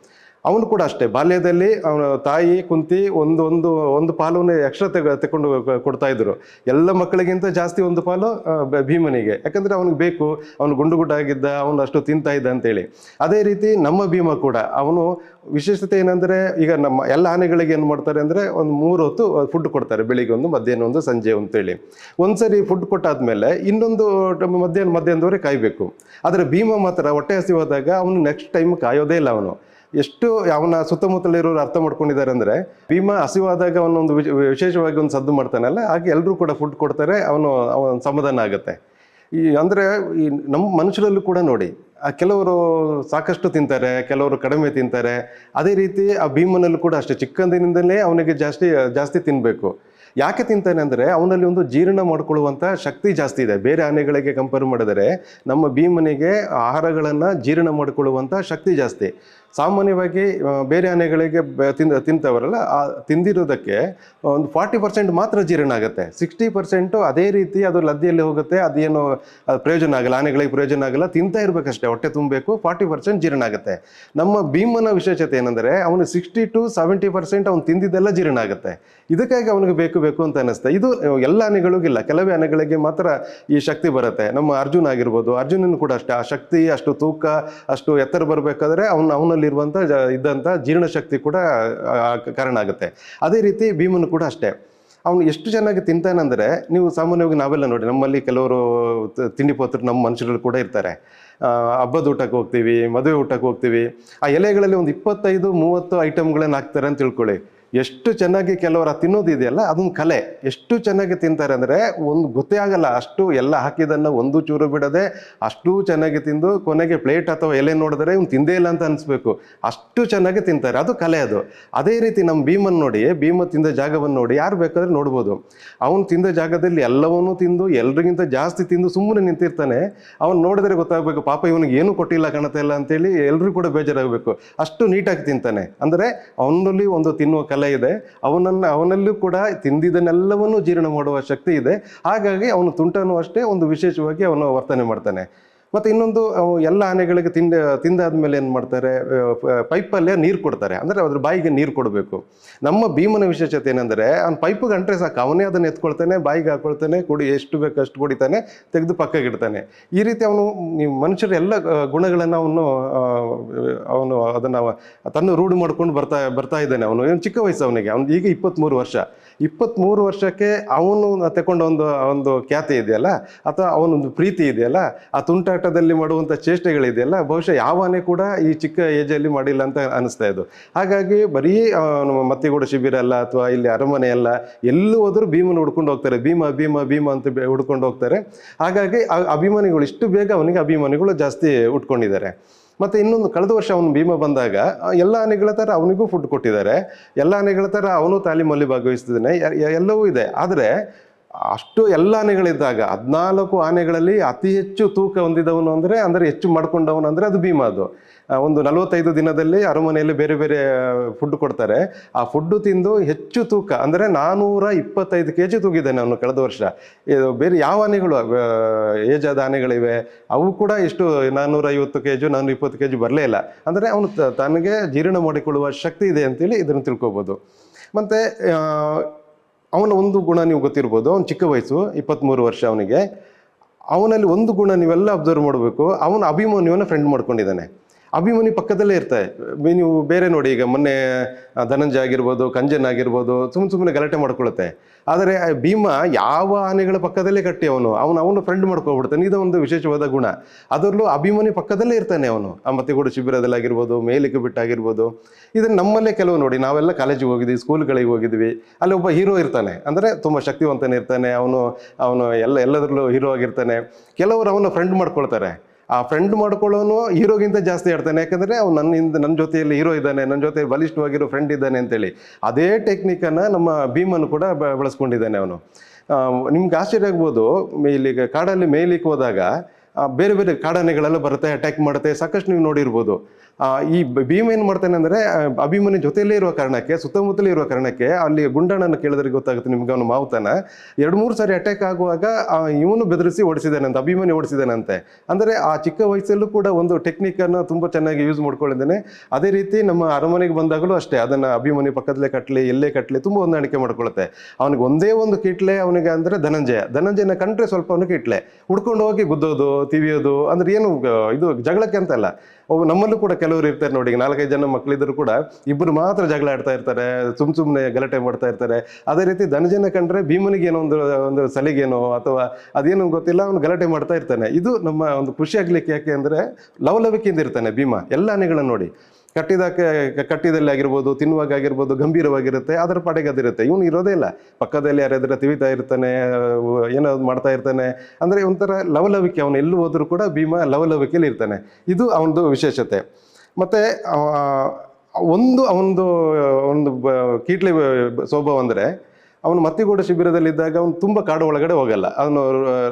ಅವನು ಕೂಡ ಅಷ್ಟೇ. ಬಾಲ್ಯದಲ್ಲಿ ಅವನ ತಾಯಿ, ಕುಂತಿ ಒಂದು ಒಂದು ಒಂದು ಪಾಲನ್ನು ಎಕ್ಸ್ಟ್ರಾ ತೆಗ ತಗೊಂಡು ಕೊಡ್ತಾ ಇದ್ರು. ಎಲ್ಲ ಮಕ್ಕಳಿಗಿಂತ ಜಾಸ್ತಿ ಒಂದು ಪಾಲು ಭೀಮನಿಗೆ. ಯಾಕಂದ್ರೆ ಅವನಿಗೆ ಬೇಕು. ಅವನು ಗುಂಡು ಗುಡ್ಡಾಗಿದ್ದ ಅವನು ಅಷ್ಟು ತಿಂತಾ ಇದ್ದ ಅಂತೇಳಿ. ಅದೇ ರೀತಿ ನಮ್ಮ ಭೀಮ ಕೂಡ, ಅವನು ವಿಶೇಷತೆ ಏನಂದ್ರೆ, ಈಗ ನಮ್ಮ ಎಲ್ಲ ಆನೆಗಳಿಗೆ ಏನು ಮಾಡ್ತಾರೆ ಅಂದರೆ, ಒಂದು ಮೂರು ಹೊತ್ತು ಫುಡ್ ಕೊಡ್ತಾರೆ. ಬೆಳಿಗ್ಗೆ ಒಂದು, ಮಧ್ಯಾಹ್ನ ಒಂದು, ಸಂಜೆ ಅಂತೇಳಿ. ಒಂದ್ಸರಿ ಫುಡ್ ಕೊಟ್ಟಾದ್ಮೇಲೆ ಇನ್ನೊಂದು ಮಧ್ಯಾಹ್ನ ಮಧ್ಯಾಹ್ನದವರೆಗೆ ಕಾಯಬೇಕು. ಆದರೆ ಭೀಮ ಮಾತ್ರ ಹೊಟ್ಟೆ ಹಸಿವಾದಾಗ ಅವನು ನೆಕ್ಸ್ಟ್ ಟೈಮ್ ಕಾಯೋದೇ ಇಲ್ಲ ಅವನು. ಎಷ್ಟು ಅವನ ಸುತ್ತಮುತ್ತಲಿರೋರು ಅರ್ಥ ಮಾಡ್ಕೊಂಡಿದ್ದಾರೆ ಅಂದರೆ ಭೀಮ ಹಸಿವಾದಾಗ ಅವನೊಂದು ವಿಶ್- ವಿಶೇಷವಾಗಿ ಒಂದು ಸದ್ದು ಮಾಡ್ತಾನಲ್ಲ ಹಾಗೆ ಎಲ್ಲರೂ ಕೂಡ ಫುಡ್ ಕೊಡ್ತಾರೆ, ಅವನು, ಅವನ ಸಮಾಧಾನ ಆಗುತ್ತೆ. ಈ ಅಂದರೆ ಈ ನಮ್ಮ ಮನುಷ್ಯರಲ್ಲೂ ಕೂಡ ನೋಡಿ, ಆ ಕೆಲವರು ಸಾಕಷ್ಟು ತಿಂತಾರೆ, ಕೆಲವರು ಕಡಿಮೆ ತಿಂತಾರೆ, ಅದೇ ರೀತಿ ಆ ಭೀಮನಲ್ಲೂ ಕೂಡ ಅಷ್ಟೇ, ಚಿಕ್ಕಂದಿನಿಂದಲೇ ಅವನಿಗೆ ಜಾಸ್ತಿ ಜಾಸ್ತಿ ತಿನ್ನಬೇಕು ಯಾಕೆ ತಿಂತಾನೆ ಅಂದರೆ ಅವನಲ್ಲಿ ಒಂದು ಜೀರ್ಣ ಮಾಡಿಕೊಳ್ಳುವಂಥ ಶಕ್ತಿ ಜಾಸ್ತಿ ಇದೆ. ಬೇರೆ ಆನೆಗಳಿಗೆ ಕಂಪೇರ್ ಮಾಡಿದರೆ ನಮ್ಮ ಭೀಮನಿಗೆ ಆಹಾರಗಳನ್ನು ಜೀರ್ಣ ಮಾಡಿಕೊಳ್ಳುವಂಥ ಶಕ್ತಿ ಜಾಸ್ತಿ. ಸಾಮಾನ್ಯವಾಗಿ ಬೇರೆ ಆನೆಗಳಿಗೆ ತಿಂದ, ತಿಂತವರಲ್ಲ, ಆ, ತಿಂದಿರೋದಕ್ಕೆ ಒಂದು ಫಾರ್ಟಿ ಪರ್ಸೆಂಟ್ ಮಾತ್ರ ಜೀರ್ಣ ಆಗುತ್ತೆ. ಸಿಕ್ಸ್ಟಿ ಪರ್ಸೆಂಟು ಅದೇ ರೀತಿ ಅದು ಲದ್ದಿಯಲ್ಲಿ ಹೋಗುತ್ತೆ, ಅದೇನು, ಅದು ಪ್ರಯೋಜನ ಆಗಲ್ಲ, ಆನೆಗಳಿಗೆ ಪ್ರಯೋಜನ ಆಗಲ್ಲ, ತಿಂತಾ ಇರಬೇಕಷ್ಟೇ, ಹೊಟ್ಟೆ ತುಂಬಬೇಕು, ಫಾರ್ಟಿ ಪರ್ಸೆಂಟ್ ಜೀರ್ಣ ಆಗುತ್ತೆ. ನಮ್ಮ ಭೀಮನ ವಿಶೇಷತೆ ಏನಂದರೆ, ಅವನು ಸಿಕ್ಸ್ಟಿ ಟು ಸೆವೆಂಟಿ ಪರ್ಸೆಂಟ್ ಅವ್ನು ತಿಂದಿದ್ದೆಲ್ಲ ಜೀರ್ಣ ಆಗುತ್ತೆ. ಇದಕ್ಕಾಗಿ ಅವನಿಗೆ ಬೇಕು ಬೇಕು ಅಂತ ಅನಿಸುತ್ತೆ ಇದು ಎಲ್ಲ ಆನೆಗಳಿಗಿಲ್ಲ ಕೆಲವೇ ಆನೆಗಳಿಗೆ ಮಾತ್ರ ಈ ಶಕ್ತಿ ಬರುತ್ತೆ. ನಮ್ಮ ಅರ್ಜುನ್ ಆಗಿರ್ಬೋದು ಅರ್ಜುನನ್ ಕೂಡ ಅಷ್ಟೇ, ಆ ಶಕ್ತಿ, ಅಷ್ಟು ತೂಕ, ಅಷ್ಟು ಎತ್ತರ ಬರಬೇಕಾದ್ರೆ ಅವನು ಅವನಲ್ಲಿರುವಂಥ ಜ- ಇದ್ದಂಥ ಜೀರ್ಣಶಕ್ತಿ ಕೂಡ ಕಾರಣ ಆಗುತ್ತೆ. ಅದೇ ರೀತಿ ಭೀಮನು ಕೂಡ ಅಷ್ಟೇ. ಅವನು ಎಷ್ಟು ಚೆನ್ನಾಗಿ ತಿಂತಾನಂದರೆ, ನೀವು ಸಾಮಾನ್ಯವಾಗಿ ನಾವೆಲ್ಲ ನೋಡಿ, ನಮ್ಮಲ್ಲಿ ಕೆಲವರು ತಿಂಡಿ ಪೋತರು ನಮ್ಮ ಮನುಷ್ಯರು ಕೂಡ ಇರ್ತಾರೆ. ಹಬ್ಬದ ಊಟಕ್ಕೆ ಹೋಗ್ತೀವಿ, ಮದುವೆ ಊಟಕ್ಕೆ ಹೋಗ್ತೀವಿ. ಆ ಎಲೆಗಳಲ್ಲಿ ಒಂದು ಇಪ್ಪತ್ತೈದು, ಮೂವತ್ತು ಐಟಮ್ಗಳನ್ನು ಹಾಕ್ತಾರೆ ಅಂತ ತಿಳ್ಕೊಳ್ಳಿ. ಎಷ್ಟು ಚೆನ್ನಾಗಿ ಕೆಲವರ ತಿನ್ನೋದಿದೆಯಲ್ಲ ಅದೊಂದು ಕಲೆ. ಎಷ್ಟು ಚೆನ್ನಾಗಿ ತಿಂತಾರೆ ಅಂದರೆ ಒಂದು ಗೊತ್ತೇ ಆಗಲ್ಲ. ಅಷ್ಟು ಎಲ್ಲ ಹಾಕಿದ್ದನ್ನು ಒಂದು ಚೂರು ಬಿಡದೆ ಅಷ್ಟು ಚೆನ್ನಾಗಿ ತಿಂದು ಕೊನೆಗೆ ಪ್ಲೇಟ್ ಅಥವಾ ಎಲೆ ನೋಡಿದ್ರೆ ಇವ್ನು ತಿಂದೇ ಇಲ್ಲ ಅಂತ ಅನಿಸ್ಬೇಕು. ಅಷ್ಟು ಚೆನ್ನಾಗಿ ತಿಂತಾರೆ. ಅದು ಕಲೆ ಅದು. ಅದೇ ರೀತಿ ನಮ್ಮ ಭೀಮನ್ ನೋಡಿ, ಭೀಮ ತಿಂದ ಜಾಗವನ್ನು ನೋಡಿ ಯಾರು ಬೇಕಾದ್ರೆ ನೋಡ್ಬೋದು. ಅವನು ತಿಂದ ಜಾಗದಲ್ಲಿ ಎಲ್ಲವನ್ನೂ ತಿಂದು ಎಲ್ರಿಗಿಂತ ಜಾಸ್ತಿ ತಿಂದು ಸುಮ್ಮನೆ ನಿಂತಿರ್ತಾನೆ. ಅವನು ನೋಡಿದ್ರೆ ಗೊತ್ತಾಗಬೇಕು, ಪಾಪ ಇವನಿಗೆ ಏನು ಕೊಟ್ಟಿಲ್ಲ ಕಾಣುತ್ತೆ ಇಲ್ಲ ಅಂತೇಳಿ ಎಲ್ಲರೂ ಕೂಡ ಬೇಜಾರಾಗಬೇಕು. ಅಷ್ಟು ನೀಟಾಗಿ ತಿಂತಾನೆ. ಅಂದರೆ ಅವನಲ್ಲಿ ಒಂದು ತಿನ್ನುವ ಕಲೆ ಇದೆ. ಅವನನ್ನು, ಅವನಲ್ಲೂ ಕೂಡ ತಿಂದಿದ್ದನ್ನೆಲ್ಲವನ್ನು ಜೀರ್ಣ ಮಾಡುವ ಶಕ್ತಿ ಇದೆ. ಹಾಗಾಗಿ ಅವನು ತುಂಟನೂ ಅಷ್ಟೇ, ಒಂದು ವಿಶೇಷವಾಗಿ ಅವನು ವರ್ತನೆ ಮಾಡ್ತಾನೆ. ಮತ್ತು ಇನ್ನೊಂದು ಎಲ್ಲ ಆನೆಗಳಿಗೆ ತಿಂದ, ತಿಂದಾದ್ಮೇಲೆ ಏನು ಮಾಡ್ತಾರೆ? ಪೈಪಲ್ಲೇ ನೀರು ಕೊಡ್ತಾರೆ. ಅಂದರೆ ಅದ್ರ ಬಾಯಿಗೆ ನೀರು ಕೊಡಬೇಕು. ನಮ್ಮ ಭೀಮನ ವಿಶೇಷತೆ ಏನಂದರೆ, ಅವ್ನು ಪೈಪಿಗೆ ಅಂಟ್ರೆ ಸಾಕು. ಅವನೇ ಅದನ್ನು ಎತ್ಕೊಳ್ತಾನೆ, ಬಾಯಿಗೆ ಹಾಕೊಳ್ತಾನೆ, ಕುಡಿ, ಎಷ್ಟು ಬೇಕು ಅಷ್ಟು ಕುಡಿತಾನೆ, ತೆಗೆದು ಪಕ್ಕಗಿಡ್ತಾನೆ ಈ ರೀತಿ ಅವನು, ನೀವು ಮನುಷ್ಯರ ಎಲ್ಲ ಗುಣಗಳನ್ನು ಅವನು ಅವನು ಅದನ್ನು ತನ್ನ ರೂಢಿ ಮಾಡ್ಕೊಂಡು ಬರ್ತಾ ಬರ್ತಾ ಇದ್ದಾನೆ ಅವನು. ಏನು ಚಿಕ್ಕ ವಯಸ್ಸು ಅವನಿಗೆ. ಅವ್ನು ಈಗ ಇಪ್ಪತ್ತ್ಮೂರು ವರ್ಷ. ಇಪ್ಪತ್ತ್ಮೂರು ವರ್ಷಕ್ಕೆ ಅವನು ತಗೊಂಡ ಒಂದು ಒಂದು ಖ್ಯಾತಿ ಇದೆಯಲ್ಲ? ಅಥವಾ ಅವನೊಂದು ಪ್ರೀತಿ ಇದೆಯಲ್ಲ? ಆ ತುಂಟಾಟದಲ್ಲಿ ಮಾಡುವಂಥ ಚೇಷ್ಟೆಗಳಿದೆಯಲ್ಲ? ಬಹುಶಃ ಯಾವನೇ ಕೂಡ ಈ ಚಿಕ್ಕ ಏಜಲ್ಲಿ ಮಾಡಿಲ್ಲ ಅಂತ ಅನಿಸ್ತಾ ಇದ್ದು. ಹಾಗಾಗಿ ಬರೀ ಮತ್ತಿಗೂಡ ಶಿಬಿರ ಅಲ್ಲ ಅಥವಾ ಇಲ್ಲಿ ಅರಮನೆ ಅಲ್ಲ, ಎಲ್ಲೂ ಹೋದರೂ ಭೀಮನ ಹುಡ್ಕೊಂಡು ಹೋಗ್ತಾರೆ. ಭೀಮ ಭೀಮ ಭೀಮ ಅಂತ ಹುಡ್ಕೊಂಡು ಹೋಗ್ತಾರೆ. ಹಾಗಾಗಿ ಅಭಿಮಾನಿಗಳು, ಇಷ್ಟು ಬೇಗ ಅವನಿಗೆ ಅಭಿಮಾನಿಗಳು ಜಾಸ್ತಿ ಉಟ್ಕೊಂಡಿದ್ದಾರೆ. ಮತ್ತು ಇನ್ನೊಂದು ಕಳೆದ ವರ್ಷ ಅವನು ಭೀಮ ಬಂದಾಗ ಎಲ್ಲ ಆನೆಗಳ ಥರ ಅವನಿಗೂ ಫುಡ್ ಕೊಟ್ಟಿದ್ದಾರೆ. ಎಲ್ಲ ಆನೆಗಳ ಥರ ಅವನು ತಾಲೀಮಲ್ಲಿ ಭಾಗವಹಿಸ್ತಿದ್ದಾನೆ. ಎಲ್ಲವೂ ಇದೆ. ಆದರೆ ಅಷ್ಟು ಎಲ್ಲ ಆನೆಗಳಿದ್ದಾಗ, ಹದಿನಾಲ್ಕು ಆನೆಗಳಲ್ಲಿ ಅತಿ ಹೆಚ್ಚು ತೂಕ ಹೊಂದಿದವನು ಅಂದರೆ ಅಂದರೆ ಹೆಚ್ಚು ಮಾಡ್ಕೊಂಡವನು ಅಂದರೆ ಅದು ಭೀಮ ಅದು. ಒಂದು ನಲವತ್ತೈದು ದಿನದಲ್ಲಿ ಅರಮನೆಯಲ್ಲಿ ಬೇರೆ ಬೇರೆ ಫುಡ್ ಕೊಡ್ತಾರೆ. ಆ ಫುಡ್ಡು ತಿಂದು ಹೆಚ್ಚು ತೂಕ, ಅಂದರೆ ನಾನ್ನೂರ ಇಪ್ಪತ್ತೈದು ಕೆ ಜಿ ತೂಗಿದ್ದಾನೆ ಅವನು ಕಳೆದ ವರ್ಷ. ಇದು ಬೇರೆ ಯಾವ ಆನೆಗಳು ಏಜಾದ ಆನೆಗಳಿವೆ? ಅವು ಕೂಡ ಇಷ್ಟು ನಾನ್ನೂರ ಐವತ್ತು ಕೆ ಜಿ ನಾನ್ನೂರ ಇಪ್ಪತ್ತು ಕೆ ಜಿ ಬರಲೇ ಇಲ್ಲ. ಅಂದರೆ ಅವನು ತನಗೆ ಜೀರ್ಣ ಮಾಡಿಕೊಳ್ಳುವ ಶಕ್ತಿ ಇದೆ ಅಂತೇಳಿ ಇದನ್ನು ತಿಳ್ಕೊಬೋದು. ಮತ್ತು ಅವನ ಒಂದು ಗುಣ ನೀವು ಗೊತ್ತಿರ್ಬೋದು, ಅವನು ಚಿಕ್ಕ ವಯಸ್ಸು ಇಪ್ಪತ್ತ್ಮೂರು ವರ್ಷ ಅವನಿಗೆ. ಅವನಲ್ಲಿ ಒಂದು ಗುಣ ನೀವೆಲ್ಲ ಅಬ್ಸರ್ವ್ ಮಾಡಬೇಕು. ಅವನು ಅಭಿಮನ್ಯುವನ್ನು ಫ್ರೆಂಡ್ ಮಾಡ್ಕೊಂಡಿದ್ದಾನೆ. ಅಭಿಮನ್ಯು ಪಕ್ಕದಲ್ಲೇ ಇರ್ತಾರೆ ನೀವು ಬೇರೆ ನೋಡಿ, ಈಗ ಮೊನ್ನೆ ಧನಂಜಯ ಆಗಿರ್ಬೋದು, ಕಂಜನ್ ಆಗಿರ್ಬೋದು ಸುಮ್ಮನೆ ಸುಮ್ಮನೆ ಗಲಾಟೆ ಮಾಡ್ಕೊಳ್ಳುತ್ತೆ ಆದರೆ ಭೀಮ ಯಾವ ಆನೆಗಳ ಪಕ್ಕದಲ್ಲೇ ಕಟ್ಟಿ ಅವನು? ಅವನು ಅವನು ಫ್ರೆಂಡ್ ಮಾಡ್ಕೊಬಿಡ್ತಾನೆ ಇದು ಒಂದು ವಿಶೇಷವಾದ ಗುಣ. ಅದರಲ್ಲೂ ಅಭಿಮಾನಿ ಪಕ್ಕದಲ್ಲೇ ಇರ್ತಾನೆ ಅವನು. ಆ ಮತ್ತಿಗೂಡು ಶಿಬಿರದಲ್ಲಿ ಆಗಿರ್ಬೋದು ಮೇಲಿಗೆ ಬಿಟ್ಟಾಗಿರ್ಬೋದು. ಇದನ್ನು ನಮ್ಮಲ್ಲೇ ಕೆಲವು ನೋಡಿ, ನಾವೆಲ್ಲ ಕಾಲೇಜಿಗೆ ಹೋಗಿದ್ವಿ ಸ್ಕೂಲ್ಗಳಿಗೆ ಹೋಗಿದ್ವಿ. ಅಲ್ಲಿ ಒಬ್ಬ ಹೀರೋ ಇರ್ತಾನೆ. ಅಂದರೆ ತುಂಬ ಶಕ್ತಿವಂತನೇ ಇರ್ತಾನೆ. ಅವನು ಅವನು ಎಲ್ಲ, ಎಲ್ಲದರಲ್ಲೂ ಹೀರೋ ಆಗಿರ್ತಾನೆ. ಕೆಲವರು ಅವನು ಫ್ರೆಂಡ್ ಮಾಡ್ಕೊಳ್ತಾರೆ. ಆ ಫ್ರೆಂಡ್ ಮಾಡ್ಕೊಳ್ಳೋನು ಹೀರೋಗಿಂತ ಜಾಸ್ತಿ ಆಡ್ತಾನೆ. ಯಾಕಂದರೆ ಅವ್ನು ನನ್ನ ಹಿಂದೆ ನನ್ನ ಜೊತೆಯಲ್ಲಿ ಹೀರೋ ಇದ್ದಾನೆ ನನ್ನ ಜೊತೆ ಬಲಿಷ್ಠವಾಗಿರೋ ಫ್ರೆಂಡ್ ಇದ್ದಾನೆ ಅಂತೇಳಿ. ಅದೇ ಟೆಕ್ನಿಕನ್ನು ನಮ್ಮ ಭೀಮನ್ನು ಕೂಡ ಬಳಸ್ಕೊಂಡಿದ್ದಾನೆ ಅವನು. ನಿಮ್ಗೆ ಆಶ್ಚರ್ಯ ಆಗ್ಬೋದು ಇಲ್ಲಿ ಕಾಡಲ್ಲಿ ಮೇಲಿಕ್ಕೆ ಹೋದಾಗ ಬೇರೆ ಬೇರೆ ಕಾಡಾನೆಗಳೆಲ್ಲ ಬರುತ್ತೆ ಅಟ್ಯಾಕ್ ಮಾಡುತ್ತೆ, ಸಾಕಷ್ಟು ನೀವು ನೋಡಿರ್ಬೋದು. ಈ ಭೀಮ್ ಏನು ಮಾಡ್ತಾನೆ ಅಂದರೆ ಅಭಿಮನ್ಯು ಜೊತೆಯಲ್ಲೇ ಇರುವ ಕಾರಣಕ್ಕೆ, ಸುತ್ತಮುತ್ತಲೇ ಇರುವ ಕಾರಣಕ್ಕೆ ಅಲ್ಲಿ ಗುಂಡಣ್ಣನ ಕೇಳಿದ್ರೆ ಗೊತ್ತಾಗುತ್ತೆ ನಿಮ್ಗೆ ಅವನು ಮಾವುತನ. ಎರಡು ಮೂರು ಸಾರಿ ಅಟ್ಯಾಕ್ ಆಗುವಾಗ ಇವನು ಬೆದರಿಸಿ ಓಡಿಸಿದಾನಂತೆ ಅಭಿಮನ್ಯು ಓಡಿಸಿದಾನಂತೆ ಅಂದರೆ ಆ ಚಿಕ್ಕ ವಯಸ್ಸಲ್ಲೂ ಕೂಡ ಒಂದು ಟೆಕ್ನಿಕನ್ನು ತುಂಬ ಚೆನ್ನಾಗಿ ಯೂಸ್ ಮಾಡ್ಕೊಂಡಿದ್ದಾನೆ. ಅದೇ ರೀತಿ ನಮ್ಮ ಅರಮನೆಗೆ ಬಂದಾಗಲೂ ಅಷ್ಟೇ, ಅದನ್ನು ಅಭಿಮನ್ಯು ಪಕ್ಕದಲ್ಲೇ ಕಟ್ಟಲಿ ಎಲ್ಲೇ ಕಟ್ಟಲಿ ತುಂಬ ಹೊಂದಾಣಿಕೆ ಮಾಡ್ಕೊಳುತ್ತೆ ಅವನಿಗೆ ಒಂದೇ ಒಂದು ಕಿಟ್ಲೆ ಅವನಿಗೆ ಅಂದರೆ ಧನಂಜಯ. ಧನಂಜಯನ ಕಂಡ್ರೆ ಸ್ವಲ್ಪ ಅವನಿಗೆ ಕಿಟ್ಲೆ. ಹುಡ್ಕೊಂಡು ಹೋಗಿ ಗುದ್ದೋದು ತಿವಿಯೋದು, ಅಂದ್ರೆ ಏನು ಇದು ಜಗಳಕ್ಕೆ ಅಂತಲ್ಲ ಅವು ನಮ್ಮಲ್ಲೂ ಕೂಡ ಕೆಲವರು ಇರ್ತಾರೆ ನೋಡಿ ನಾಲ್ಕೈದು ಜನ ಮಕ್ಕಳಿದ್ರು ಕೂಡ ಇಬ್ಬರು ಮಾತ್ರ ಜಗಳ ಆಡ್ತಾ ಇರ್ತಾರೆ, ಸುಮ್ ಸುಮ್ಮನೆ ಗಲಾಟೆ ಮಾಡ್ತಾ ಇರ್ತಾರೆ. ಅದೇ ರೀತಿ ಧನಜನ ಕಂಡ್ರೆ ಭೀಮನಿಗೆ ಏನೋ ಒಂದು ಒಂದು ಸಲಿಗೇನೋ ಅಥವಾ ಅದೇನು ಗೊತ್ತಿಲ್ಲ, ಅವನು ಗಲಾಟೆ ಮಾಡ್ತಾ ಇರ್ತಾನೆ. ಇದು ನಮ್ಮ ಒಂದು ಖುಷಿ ಆಗ್ಲಿಕ್ಕೆ ಯಾಕೆ ಅಂದ್ರೆ ಲವಲವಿಕೆಯಿಂದ ಇರ್ತಾನೆ ಭೀಮ, ಎಲ್ಲ ಆನೆಗಳನ್ನ ನೋಡಿ. ಕಟ್ಟಿದಕ್ಕೆ, ಕಟ್ಟಿದಲ್ಲಿ ಆಗಿರ್ಬೋದು, ತಿನ್ನುವಾಗ ಆಗಿರ್ಬೋದು, ಗಂಭೀರವಾಗಿರುತ್ತೆ, ಅದರ ಪಾಡಿಗೆ ಅದಿರುತ್ತೆ. ಇವನು ಇರೋದೇ ಇಲ್ಲ. ಪಕ್ಕದಲ್ಲಿ ಯಾರಾದ್ರೆ ತಿವಿತಾ ಇರ್ತಾನೆ ಏನೋ ಮಾಡ್ತಾ ಇರ್ತಾನೆ, ಅಂದರೆ ಒಂಥರ ಲವಲವಿಕೆ. ಅವನು ಎಲ್ಲೂ ಹೋದರೂ ಕೂಡ ಭೀಮ ಲವಲವಿಕೆಯಲ್ಲಿ ಇರ್ತಾನೆ. ಇದು ಅವನದು ವಿಶೇಷತೆ. ಮತ್ತು ಒಂದು ಅವನದು ಒಂದು ಕೀಟ್ಲೆ ಸ್ವಭಾವ ಅಂದರೆ ಅವನು ಮತ್ತಿಗೂಡ ಶಿಬಿರದಲ್ಲಿದ್ದಾಗ ಅವನು ತುಂಬ ಕಾಡು ಒಳಗಡೆ ಹೋಗಲ್ಲ. ಅವನು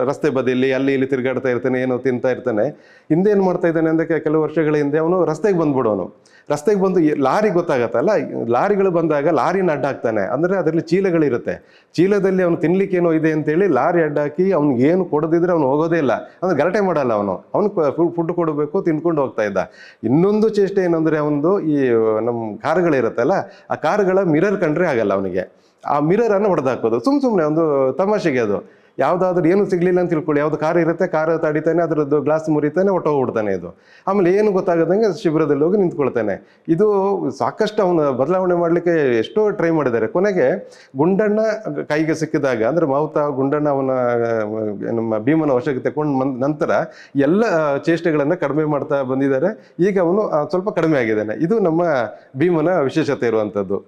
ರಸ್ತೆ ಬದಿಯಲ್ಲಿ, ಅಲ್ಲಿ ಇಲ್ಲಿ ತಿರುಗಾಡ್ತಾ ಇರ್ತಾನೆ, ಏನೋ ತಿಂತಾ ಇರ್ತಾನೆ. ಹಿಂದೆ ಏನು ಮಾಡ್ತಾ ಇದ್ದಾನೆ ಅಂದರೆ ಕೆಲವು ವರ್ಷಗಳ ಹಿಂದೆ ಅವನು ರಸ್ತೆಗೆ ಬಂದ್ಬಿಡೋನು. ರಸ್ತೆಗೆ ಬಂದು ಲಾರಿ ಗೊತ್ತಾಗತ್ತಲ್ಲ ಲಾರಿಗಳು ಬಂದಾಗ ಲಾರಿನ ಅಡ್ಡ ಹಾಕ್ತಾನೆ ಅಂದರೆ ಅದರಲ್ಲಿ ಚೀಲಗಳಿರುತ್ತೆ. ಚೀಲದಲ್ಲಿ ಅವನು ತಿನ್ಲಿಕ್ಕೆ ಏನೋ ಇದೆ ಅಂತೇಳಿ ಲಾರಿ ಅಡ್ಡ ಹಾಕಿ ಅವ್ನಿಗೆ ಏನು ಕೊಡದಿದ್ರೆ ಅವನು ಹೋಗೋದೇ ಇಲ್ಲ. ಅಂದ್ರೆ ಗಲಾಟೆ ಮಾಡಲ್ಲ ಅವನು. ಅವನು ಫುಡ್ ಕೊಡಬೇಕು, ತಿನ್ಕೊಂಡು ಹೋಗ್ತಾ ಇದ್ದ. ಇನ್ನೊಂದು ಚೇಷ್ಟೆ ಏನಂದರೆ ಅವನದು ಈ, ನಮ್ಮ ಕಾರುಗಳಿರುತ್ತಲ್ಲ, ಆ ಕಾರುಗಳ ಮಿರರ್ ಕಂಡ್ರೆ ಆಗಲ್ಲ ಅವನಿಗೆ. ಆ ಮಿರರ್ ಅನ್ನು ಹೊಡೆದಾಕೋದು ಸುಮ್ ಸುಮ್ಮನೆ ಒಂದು ತಮಾಷೆಗೆ ಅದು. ಯಾವುದಾದ್ರೂ ಏನು ಸಿಗ್ಲಿಲ್ಲ ಅಂತ ತಿಳ್ಕೊಳ್ಳಿ. ಯಾವ್ದು ಕಾರ್ ಇರುತ್ತೆ ಕಾರ್ ತಡಿತಾನೆ, ಅದರದ್ದು ಗ್ಲಾಸ್ ಮುರಿತಾನೆ ಹೊಟ್ಟೋಗ್ಬಿಡ್ತಾನೆ ಇದು. ಆಮೇಲೆ ಏನು ಗೊತ್ತಾಗದಂಗೆ ಶಿಬಿರದಲ್ಲಿ ಹೋಗಿ ನಿಂತ್ಕೊಳ್ತಾನೆ. ಇದು ಸಾಕಷ್ಟು ಅವನು ಬದಲಾವಣೆ ಮಾಡಲಿಕ್ಕೆ ಎಷ್ಟೋ ಟ್ರೈ ಮಾಡಿದ್ದಾರೆ. ಕೊನೆಗೆ ಗುಂಡಣ್ಣ ಕೈಗೆ ಸಿಕ್ಕಿದಾಗ, ಅಂದ್ರೆ ಮಾವುತ ಗುಂಡಣ್ಣ ಅವನ ನಮ್ಮ ಭೀಮನ ವಶಕ್ಕೆ ತಗೊಂಡು ಬಂದ ನಂತರ ಎಲ್ಲ ಚೇಷ್ಟೆಗಳನ್ನು ಕಡಿಮೆ ಮಾಡ್ತಾ ಬಂದಿದ್ದಾರೆ. ಈಗ ಅವನು ಸ್ವಲ್ಪ ಕಡಿಮೆ ಆಗಿದ್ದಾನೆ. ಇದು ನಮ್ಮ ಭೀಮನ ವಿಶೇಷತೆ ಇರುವಂಥದ್ದು.